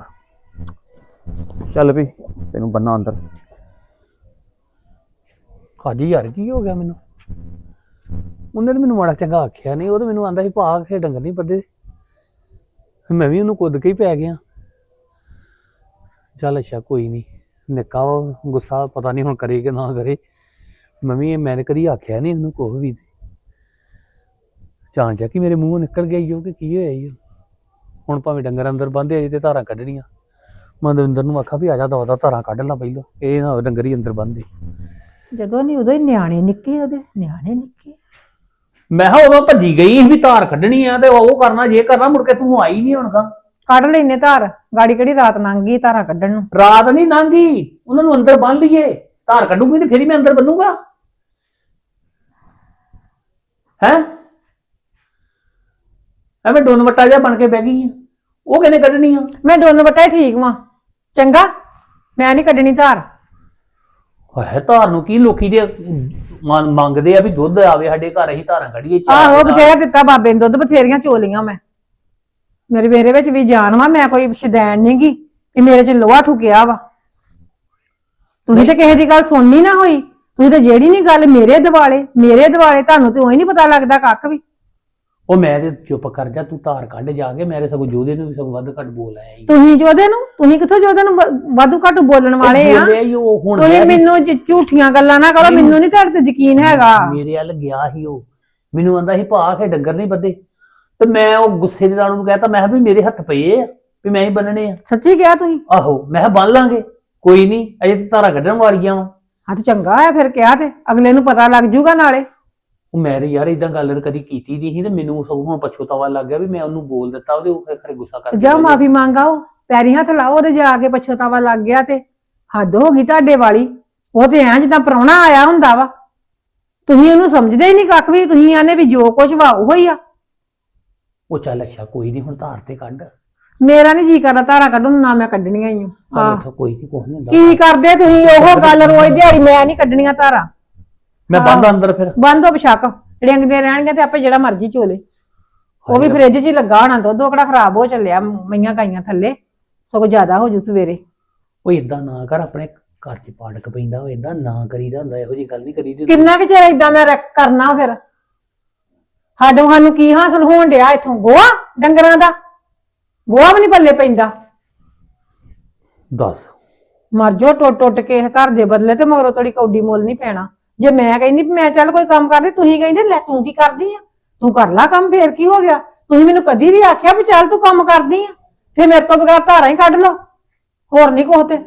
ਚੱਲ ਵੀ, ਤੈਨੂੰ ਬੰਨਾ ਅੰਦਰ। ਹਾਜੀ ਯਾਰ ਕੀ ਹੋ ਗਿਆ ਮੈਨੂੰ? ਉਹਨੇ ਤਾਂ ਮੈਨੂੰ ਮਾੜਾ ਚੰਗਾ ਆਖਿਆ ਨਹੀਂ, ਉਹ ਤਾਂ ਮੈਨੂੰ ਆਂਦਾ ਸੀ ਭਾ ਖੇ ਡੰਗਰ ਨਹੀਂ ਬੱਦੇ ਮੈਂ ਵੀ ਉਹਨੂੰ ਕੁੱਦ ਕੇ ਹੀ ਪੈ ਗਿਆ। ਚੱਲ ਅੱਛਾ, ਕੋਈ ਨਹੀਂ। ਨਿੱਕਾ ਗੁੱਸਾ ਪਤਾ ਨਹੀਂ ਹੁਣ ਕਰੇ ਕਿ ਨਾ ਕਰੇ। ਮੈਂ ਵੀ ਮੈਂ ਕਦੀ ਆਖਿਆ ਨਹੀਂ ਉਹਨੂੰ ਕੁਛ ਵੀ। ਚਾਂ ਚਾ ਕਿ ਮੇਰੇ ਮੂੰਹੋਂ ਨਿਕਲ ਗਿਆ ਈਓ ਕਿ ਕੀ ਹੋਇਆ ਈਓ? ਹੁਣ ਭਾਵੇਂ ਡੰਗਰ ਅੰਦਰ ਬੰਦੇ ਅਜੇ ਤੇ ਧਾਰਾਂ ਕੱਢਣੀਆਂ। ਮੈਂ ਦਵਿੰਦਰ ਨੂੰ ਆਖਾ ਵੀ ਆ ਜਾ ਦਵਾ ਧਾਰਾਂ ਕੱਢ ਲਾ ਪਹਿਲਾਂ ਇਹ ਨਾ ਡੰਗਰ ਹੀ ਅੰਦਰ ਬੰਦੇ ਜਦੋਂ ਨਹੀਂ ਉਦੋਂ ਹੀ ਨਿਆਣੇ ਨਿੱਕੇ ਉਹਦੇ ਨਿਆਣੇ ਨਿੱਕੇ ਮੈਂ ਕਿਹਾ ਉਦੋਂ ਭੱਜੀ ਗਈ ਸੀ ਵੀ ਧਾਰ ਕੱਢਣੀ ਆ ਤੇ ਉਹ ਕਰਨਾ ਜੇ ਕਰਨਾ ਮੁੜ ਕੇ ਤੂੰ ਆਈ ਨਹੀਂ ਹੁਣ ਕੱਢ ਲੈਨੇ ਧਾਰ ਗਾੜੀ ਕਿਹੜੀ ਰਾਤ ਲੰਘ ਗਈ ਧਾਰਾਂ ਕੱਢਣ ਨੂੰ? ਰਾਤ ਨਹੀਂ ਲੰਘੀ ਉਹਨਾਂ ਨੂੰ ਅੰਦਰ ਬੰਨ ਲਈਏ। ਧਾਰ ਕੱਢੂਗੀ ਤੇ ਫਿਰ ਹੀ ਮੈਂ ਅੰਦਰ ਬੰਨੂਗਾ। ਹੈ? ਐਵੇਂ ਡੋਨ ਵੱਟਾ ਜਿਹਾ ਬਣ ਕੇ ਬਹਿ ਗਈ ਆ। ਉਹ ਕਿਹਨੇ ਕੱਢਣੀ ਆ? ਮੈਂ ਦੋਨੋਂ ਬਟਾ ਠੀਕ ਵਾਂ। ਚੰਗਾ ਮੈਂ ਨਹੀਂ ਕੱਢਣੀ ਧਾਰ। ਹੈ ਧਾਰ ਨੂੰ ਕੀ ਲੋਕੀ ਦੇ ਮੰਨ- ਮੰਗਦੇ ਆ ਵੀ ਦੁੱਧ ਆਵੇ ਸਾਡੇ ਘਰ ਅਸੀਂ ਧਾਰਾਂ ਕੱਢੀਏ ਚਾਰ ਆਹੋ। ਬਥੇਰਾ ਦਿੱਤਾ ਬਾਬੇ ਨੇ ਦੁੱਧ ਬਥੇਰੀਆਂ ਚੋਲੀਆਂ ਮੈਂ। ਮੇਰੇ ਵੇਰੇ ਵਿੱਚ ਵੀ ਜਾਨ ਵਾ ਮੈਂ ਕੋਈ ਸ਼ਦੈਨ ਨਹੀਂਗੀ ਕਿ ਮੇਰੇ ਚ ਲੋਹਾ ਠੁਕਿਆ ਵਾ। ਤੁਸੀਂ ਤੇ ਕਿਸੇ ਦੀ ਗੱਲ ਸੁਣਨੀ ਨਾ ਹੋਈ। ਤੁਸੀਂ ਤੇ ਜਿਹੜੀ ਨਹੀਂ ਗੱਲ ਮੇਰੇ ਦਿਵਾਲੇ ਮੇਰੇ ਦਿਵਾਲੇ ਤੁਹਾਨੂੰ ਤੇ ਉਹੀ ਨਹੀਂ ਪਤਾ ਲੱਗਦਾ ਕੱਖ ਵੀ। ਉਹ ਮੈਂ ਤੇ ਚੁੱਪ ਕਰ ਜਾ ਤੂੰ ਧਾਰ ਕੱਢ ਜਾ ਕੇ ਮੇਰੇ ਸਗੋਂ ਜੋਦੇ ਨੂੰ ਵੀ ਸਗੋਂ ਵੱਧ ਘੱਟ ਬੋਲ ਆਇਆ ਈ। ਤੁਸੀਂ ਜੋਦੇ ਨੂੰ? ਤੁਸੀਂ ਕਿੱਥੋਂ ਜੋਦੇ ਨੂੰ ਵ- ਵਾਧੂ ਘੱਟ ਬੋਲਣ ਵਾਲੇ ਆ? ਬੋਲਿਆ ਈ ਉਹ ਹੁਣ ਤੁਸੀਂ ਮੈਂ ਮੈਨੂੰ ਝ- ਝੂਠੀਆਂ ਗੱਲਾਂ ਨਾ ਕਰੋ ਮੈਨੂੰ ਨਹੀਂ ਤੁਹਾਡੇ ਤੇ ਯਕੀਨ ਹੈਗਾ। ਮੇਰੇ ਵੱਲ ਗਿਆ ਸੀ ਉਹ। ਮੈਨੂੰ ਆਂਦਾ ਸੀ ਭਾ ਕੇ ਡੰਗਰ ਨਹੀਂ ਬੱਦੇ ਤੇ ਮੈਂ ਉਹ ਗੁੱਸੇ ਦੇ ਨਾਲ ਉਹਨੂੰ ਕਹਿਤਾ ਮੈਂ ਕਿਹਾ ਵੀ ਮੇਰੇ ਹੱਥ ਪਏ ਆ ਵੀ ਮੈਂ ਹੀ ਬੰਨਣੇ ਆ। ਸੱਚੀ ਕਿਹਾ ਤੁਸੀਂ? ਆਹੋ ਮੈਂ ਕਿਹਾ ਬੰਨ ਲਾਂਗੇ। ਕੋਈ ਨਹੀਂ ਅਜੇ ਤੇ ਧਾਰਾ ਕੱਢਣ ਵਾਲੀਆਂ ਵਾ। ਹਾਂ ਤੇ ਚੰਗਾ ਆ ਫਿਰ ਕਿਹਾ ਤੇ ਅਗਲੇ ਨੂੰ ਪਤਾ ਲੱਗ ਜੂਗਾ ਨਾਲੇ। ਉਹ ਮੈਂ ਤੇ ਯਾਰ ਇਦਾਂ ਗੱਲ ਕਦੀ ਕੀਤੀ ਨਹੀਂ ਸੀ ਤੇ ਮੈਨੂੰ ਸਗੋਂ ਹੁਣ ਪਛਤਾਵਾ ਲੱਗ ਗਿਆ ਵੀ ਮੈਂ ਉਹਨੂੰ ਬੋਲ ਦਿੱਤਾ ਉਹਦੇ ਉਹ ਖਰੇ ਗੁੱਸਾ ਕਰ ਜਾ ਮਾਫੀ ਮੰਗਾਓ ਪੈਰੀ ਹੱਥ ਲਾਓ ਉਹਦੇ ਜਾ ਕੇ ਪਛਤਾਵਾ ਲੱਗ ਗਿਆ ਤੇ ਹੱਦ ਹੋ ਗਈ ਤੁਹਾਡੇ ਵਾਲੀ। ਉਹ ਤੇ ਐਂ ਜਿੱਦਾਂ ਪ੍ਰਾਹੁਣਾ ਆਇਆ ਹੁੰਦਾ ਵਾ। ਤੁਸੀਂ ਉਹਨੂੰ ਸਮਝਦੇ ਹੀ ਨਹੀਂ ਕੱਖ ਵੀ ਤੁਸੀਂ ਆਨੇ ਵੀ ਜੋ ਕੁਝ ਵਾ ਉਹ ਹੀ ਆ। ਉਹ ਚੱਲ ਅੱਛਾ ਕੋਈ ਨਹੀਂ ਹੁਣ ਧਾਰ ਤੇ ਕੱਢ। ਮੇਰਾ ਨਹੀਂ ਜੀ ਕਰਦਾ ਧਾਰਾ ਕੱਢਣ ਨੂੰ ਮੈਂ ਕੱਢਣੀਆਂ ਹੀ ਚੱਲ ਆ ਉੱਥੇ ਕੋਈ ਨਹੀਂ ਕੁਛ ਨਹੀਂ ਹੁੰਦਾ। ਕੀ ਕਰਦੇ ਤੁਸੀਂ? ਉਹ ਗੱਲ ਰੋਜ਼ ਦਿਹਾੜੀ ਮੈਂ ਨਹੀਂ ਕੱਢਣੀਆਂ ਧਾਰਾ। ਮੈਂ ਬੰਦ ਅੰਦਰ ਫਿਰ। ਬੰਦ ਹੋ ਬਸ਼ੱਕ ਡਿੰਗਦੇ ਰਹਿਣਗੇ ਤੇ ਆਪੇ ਜਿਹੜਾ ਮਰਜ਼ੀ ਚੋਲੇ ਉਹ ਵੀ ਫ੍ਰਿਜ 'ਚ ਹੀ ਲੱਗਾ ਹੋਣਾ ਦੁੱਧ ਉਹ ਕਿਹੜਾ ਖਰਾਬ ਹੋ ਚੱਲਿਆ ਮਈਆਂ ਗਾਈਆਂ ਥੱਲੇ। ਸਗੋਂ ਜ਼ਿਆਦਾ ਹੋ ਜੂ ਸਵੇਰੇ। ਉਹ ਇਦਾਂ ਨਾ ਕਰ ਆਪਣੇ ਘਰ 'ਚ ਪਾੜਕ ਪੈਂਦਾ ਉਹ ਇਦਾਂ ਨਾ ਕਰੀਦਾ ਹੁੰਦਾ ਇਹੋ ਜੀ ਗੱਲ ਨਹੀਂ ਕਰੀਦੀ ਕਿੰਨਾ ਕੁ ਚਿਰ ਇਦਾਂ ਮੈਂ ਰੈਕ ਕਰਨਾ ਫਿਰ? ਸਾਡੋਂ ਸਾਨੂੰ ਕੀ ਹਾਸਲ ਹੋਣ ਡਿਆ ਇਥੋਂ? ਗੋਆ ਡੰਗਰਾਂ ਦਾ? ਗੋਆ ਵੀ ਨਹੀਂ ਪੱਲੇ ਪੈਂਦਾ। ਦੱਸ। ਮਰ ਜੋ ਟੁੱਟ ਟੁੱਟ ਕੇ ਘਰ ਦੇ ਬਦਲੇ ਤੇ ਮਗਰੋਂ ਤੋੜੀ ਕੌਡੀ ਮੁੱਲ ਨਹੀਂ ਪੈਣਾ। ਜੇ ਮੈਂ ਕਹਿੰਦੀ ਵੀ ਮੈਂ ਚੱਲ ਕੋਈ ਕੰਮ ਕਰਦੀ ਤੁਸੀਂ ਕਹਿੰਦੇ ਲੈ ਤੂੰ ਕੀ ਕਰਦੀ ਆ? ਤੂੰ ਕਰ ਲੈ ਕੰਮ ਫੇਰ ਕੀ ਹੋ ਗਿਆ? ਤੁਸੀਂ ਮੈਨੂੰ ਕਦੀ ਵੀ ਆਖਿਆ ਵੀ ਚੱਲ ਤੂੰ ਕੰਮ ਕਰਦੀ ਆ? ਫੇਰ ਮੇਰੇ ਤੋਂ ਬਗੈਰ ਧਾਰਾਂ ਹੀ ਕੱਢ ਲਓ। ਹੋਰ ਨਹੀਂ ਕੁਛ ਤੇ।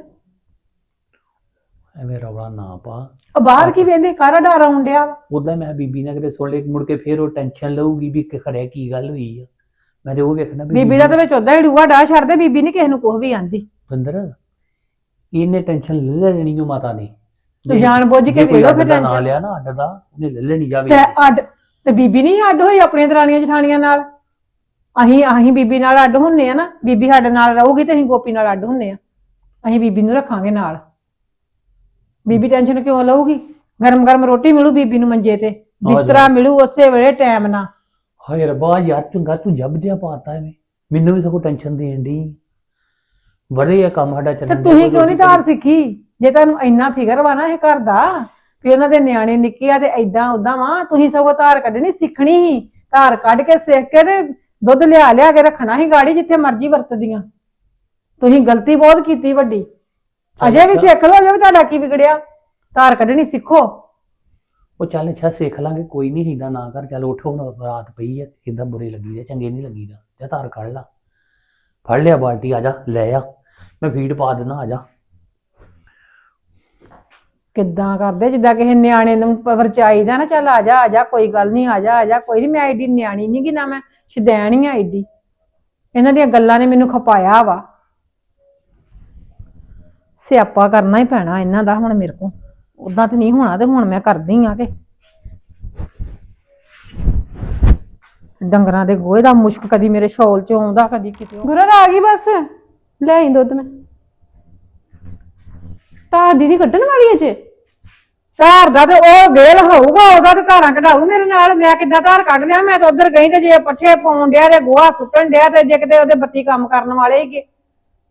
ਐਵੇਂ ਰੌਲਾ ਨਾ ਪਾ। ਉਹ ਬਾਹਰ ਕੀ ਵੇਂਦੇ? ਕਾਹਦਾ ਡਰ ਆਉਣ ਡਿਆ ਵਾ? ਉਦਾਂ ਮੈਂ ਬੀਬੀ ਨੇ ਕਿਤੇ ਸੁਣ ਲੈ ਮੁੜ ਕੇ ਫੇਰ ਉਹ ਟੈਨਸ਼ਨ ਲਊਗੀ ਵੀ ਕਿ ਖੜਿਆ ਕੀ ਗੱਲ ਹੋਈ ਆ। ਮੈਂ ਤੇ ਉਹ ਵੇਖਣਾ ਵੀ ਬੀਬੀ ਦਾ ਤੇ ਵਿੱਚ ਉਦਾਂ ਹੀ ਡੂਆ ਡਾ ਛੱਡਦੇ ਬੀਬੀ ਨਹੀਂ ਕਿਸੇ ਨੂੰ ਕੁਛ ਵੀ ਆਂਦੀ। ਬੰਦਰ ਇਹਨੇ ਟੈਨਸ਼ਨ ਲੈ ਲੈਣੀ ਉਹ ਮਾਤਾ ਨੇ। ਤੂੰ ਜਾਣ ਬੁੱਝ ਕੇ ਵੇਲੋ ਅੱਡ ਫਿਰ ਦਾ ਨਾਂ ਟੈਨਸ਼ਨ ਲਿਆ ਨਾ ਅੱਡ ਦਾ ਉਹਨੇ ਲੈ ਲੈਣੀ ਜਾਵੇ ਤੇ ਅੱਡ ਤੇ ਬੀਬੀ ਨਹੀਂ ਅੱਡ ਹੋਈ ਆਪਣੀਆਂ ਦਰਾਣੀਆਂ ਜਠਾਣੀਆਂ ਨਾਲ? ਅਸੀਂ ਅਸੀਂ ਬੀਬੀ ਨਾਲ ਅੱਡ ਹੁੰਨੇ ਆ ਨਾ ਬੀਬੀ ਸਾਡੇ ਨਾਲ ਰਹੂਗੀ ਤੇ ਅਸੀਂ ਗੋਪੀ ਨਾਲ ਅੱਡ ਹੁੰਨੇ ਆ। ਅਸੀਂ ਬੀਬੀ ਨੂੰ ਰੱਖਾਂਗੇ ਨਾਲ। ਬੀਬੀ ਟੈਨਸ਼ਨ ਕਿਉਂ ਲਊਗੀ? ਗਰਮ ਗਰਮ ਰੋਟੀ ਮਿਲੂ ਬੀਬੀ ਨੂੰ ਮੰਜੇ ਤੇ। ਬਿਸਤਰਾ ਮਿਲੂ ਉਸੇ ਵੇਲੇ ਟਾਈਮ ਨਾਲ। ਹਾਏ ਰੱਬਾ ਯਾਰ ਚੰਗਾ ਤੂੰ ਜੱਬ ਜਿਹਾ ਪਾਤਾ ਐਵੇਂ। ਮੈਨੂੰ ਵੀ ਸਗੋਂ ਟੈਨਸ਼ਨ ਦੇਣ ਦੀ ਬੜੇ ਆ ਕੰਮ ਸਾਡਾ ਤੇ ਚੱਲਣ ਤੁਸੀਂ ਕਿਉਂ ਨਹੀਂ ਧਾਰ ਸਿੱਖੀ? ਜੇ ਤੁਹਾਨੂੰ ਇੰਨਾ ਫਿਕਰ ਵਾ ਨਾ ਇਹ ਘਰ ਦਾ ਵੀ ਉਹਨਾਂ ਦੇ ਨਿਆਣੇ ਨਿੱਕੇ ਆ ਤੇ ਐਦਾਂ ਉਦਾਂ ਵਾ ਤੁਸੀਂ ਸਗੋਂ ਧਾਰ ਕੱਢਣੀ ਸਿੱਖਣੀ ਹੀ। ਧਾਰ ਕੱਢ ਕੇ ਸਿੱਖ ਕੇ ਤੇ ਦੁੱਧ ਲਿਆ ਲਿਆ ਕੇ ਰੱਖਣਾ ਹੀ ਗਾੜੀ ਜਿੱਥੇ ਮਰਜ਼ੀ ਵਰਤਦੀਆਂ। ਤੁਸੀਂ ਗਲਤੀ ਬਹੁਤ ਕੀਤੀ ਵੱਡੀ। ਅਜੇ ਵੀ ਸਿੱਖ ਲਓ ਅਜੇ ਵੀ ਤੁਹਾਡਾ ਕੀ ਵਿਗੜਿਆ? ਧਾਰ ਕੱਢਣੀ ਸਿੱਖੋ। ਉਹ ਚੱਲ ਅੱਛਾ ਸਿੱਖ ਲਾਂਗੇ ਕੋਈ ਨਹੀਂ ਹਿੰਦਾ ਨਾ ਕਰ ਚੱਲ ਉੱਠ ਹੁਣ ਰਾਤ ਪਈ ਐ ਕਿਦਾਂ ਬੁਰੇ ਲੱਗੀ ਦੇ ਚੰਗੇ ਨਹੀਂ ਲੱਗੀਦਾ। ਤੇ ਧਾਰ ਕੱਢ ਲਾ। ਫੜ ਲਿਆ ਬਾਲਟੀ ਆ ਜਾ ਲੈ ਆ। ਮੈਂ ਫੀਡ ਪਾ ਦੇਣਾ ਆ ਜਾ। ਕਿੱਦਾਂ ਕਰਦੇ? ਜਿੱਦਾਂ ਕਿਸੇ ਨਿਆਣੇ ਨੂੰ ਵਰਚਾਈ ਵਰਚਾਈਦਾ ਨਾ, ਚੱਲ ਆ ਜਾ ਆ ਜਾ, ਕੋਈ ਗੱਲ ਨਹੀਂ ਆ ਜਾ ਆ ਜਾ, ਕੋਈ ਨਹੀਂ ਮੈਂ ਐਡੀ ਨਿਆਣੀ ਨਹੀਂ ਕਿ ਨਾ ਮੈਂ, ਸ਼ਦੈਣੀ ਆ ਐਡੀ। ਇਹਨਾਂ ਦੀਆਂ ਗੱਲਾਂ ਨੇ ਮੈਨੂੰ ਖਪਾਇਆ ਵਾ। ਸਿਆਪਾ ਕਰਨਾ ਹੀ ਪੈਣਾ ਇਹਨਾਂ ਦਾ ਹੁਣ ਮੇਰੇ ਕੋ ਉਦਾਂ ਤੇ ਨਹੀਂ ਹੋਣਾ ਤੇ ਹੁਣ ਮੈਂ ਕਰਦੀ ਆ ਕਿ। ਡੰਗਰਾਂ ਦੇ ਗੋਹੇ ਦਾ ਮੁਸ਼ਕ ਕਦੀ ਮੇਰੇ ਸ਼ੌਲ ਚ ਆਉਂਦਾ, ਕਦੀ ਕਿਤੇ ਗੁਰਰ ਆ ਗਈ ਬਸ। ਲੈ ਆਈ ਦੁੱਧ ਮੈਂ। ਤਾਂ ਦੀਦੀ ਕੱਢਣ ਵਾਲੀ ਹੈ ਜੇ? ਧਾਰ ਦਾ ਤੇ ਉਹ ਵੇਲ ਹੋਊਗਾ ਉਹਦਾ ਤੇ ਧਾਰਾਂ ਕਢਾਊ ਮੇਰੇ ਨਾਲ। ਮੈਂ ਕਿੱਦਾਂ ਧਾਰ ਕੱਢ ਲਿਆ? ਮੈਂ ਤਾਂ ਉਧਰ ਗਈ ਤੇ ਜੇ ਪੱਠੇ ਪਾਉਣ ਡਿਆ ਤੇ ਗੋਹਾ ਸੁੱਟਣ ਡਿਆ ਤੇ ਜੇ ਕਿਤੇ ਉਹਦੇ ਬੱਤੀ ਕੰਮ ਕਰਨ ਵਾਲੇ ਹੀਗੇ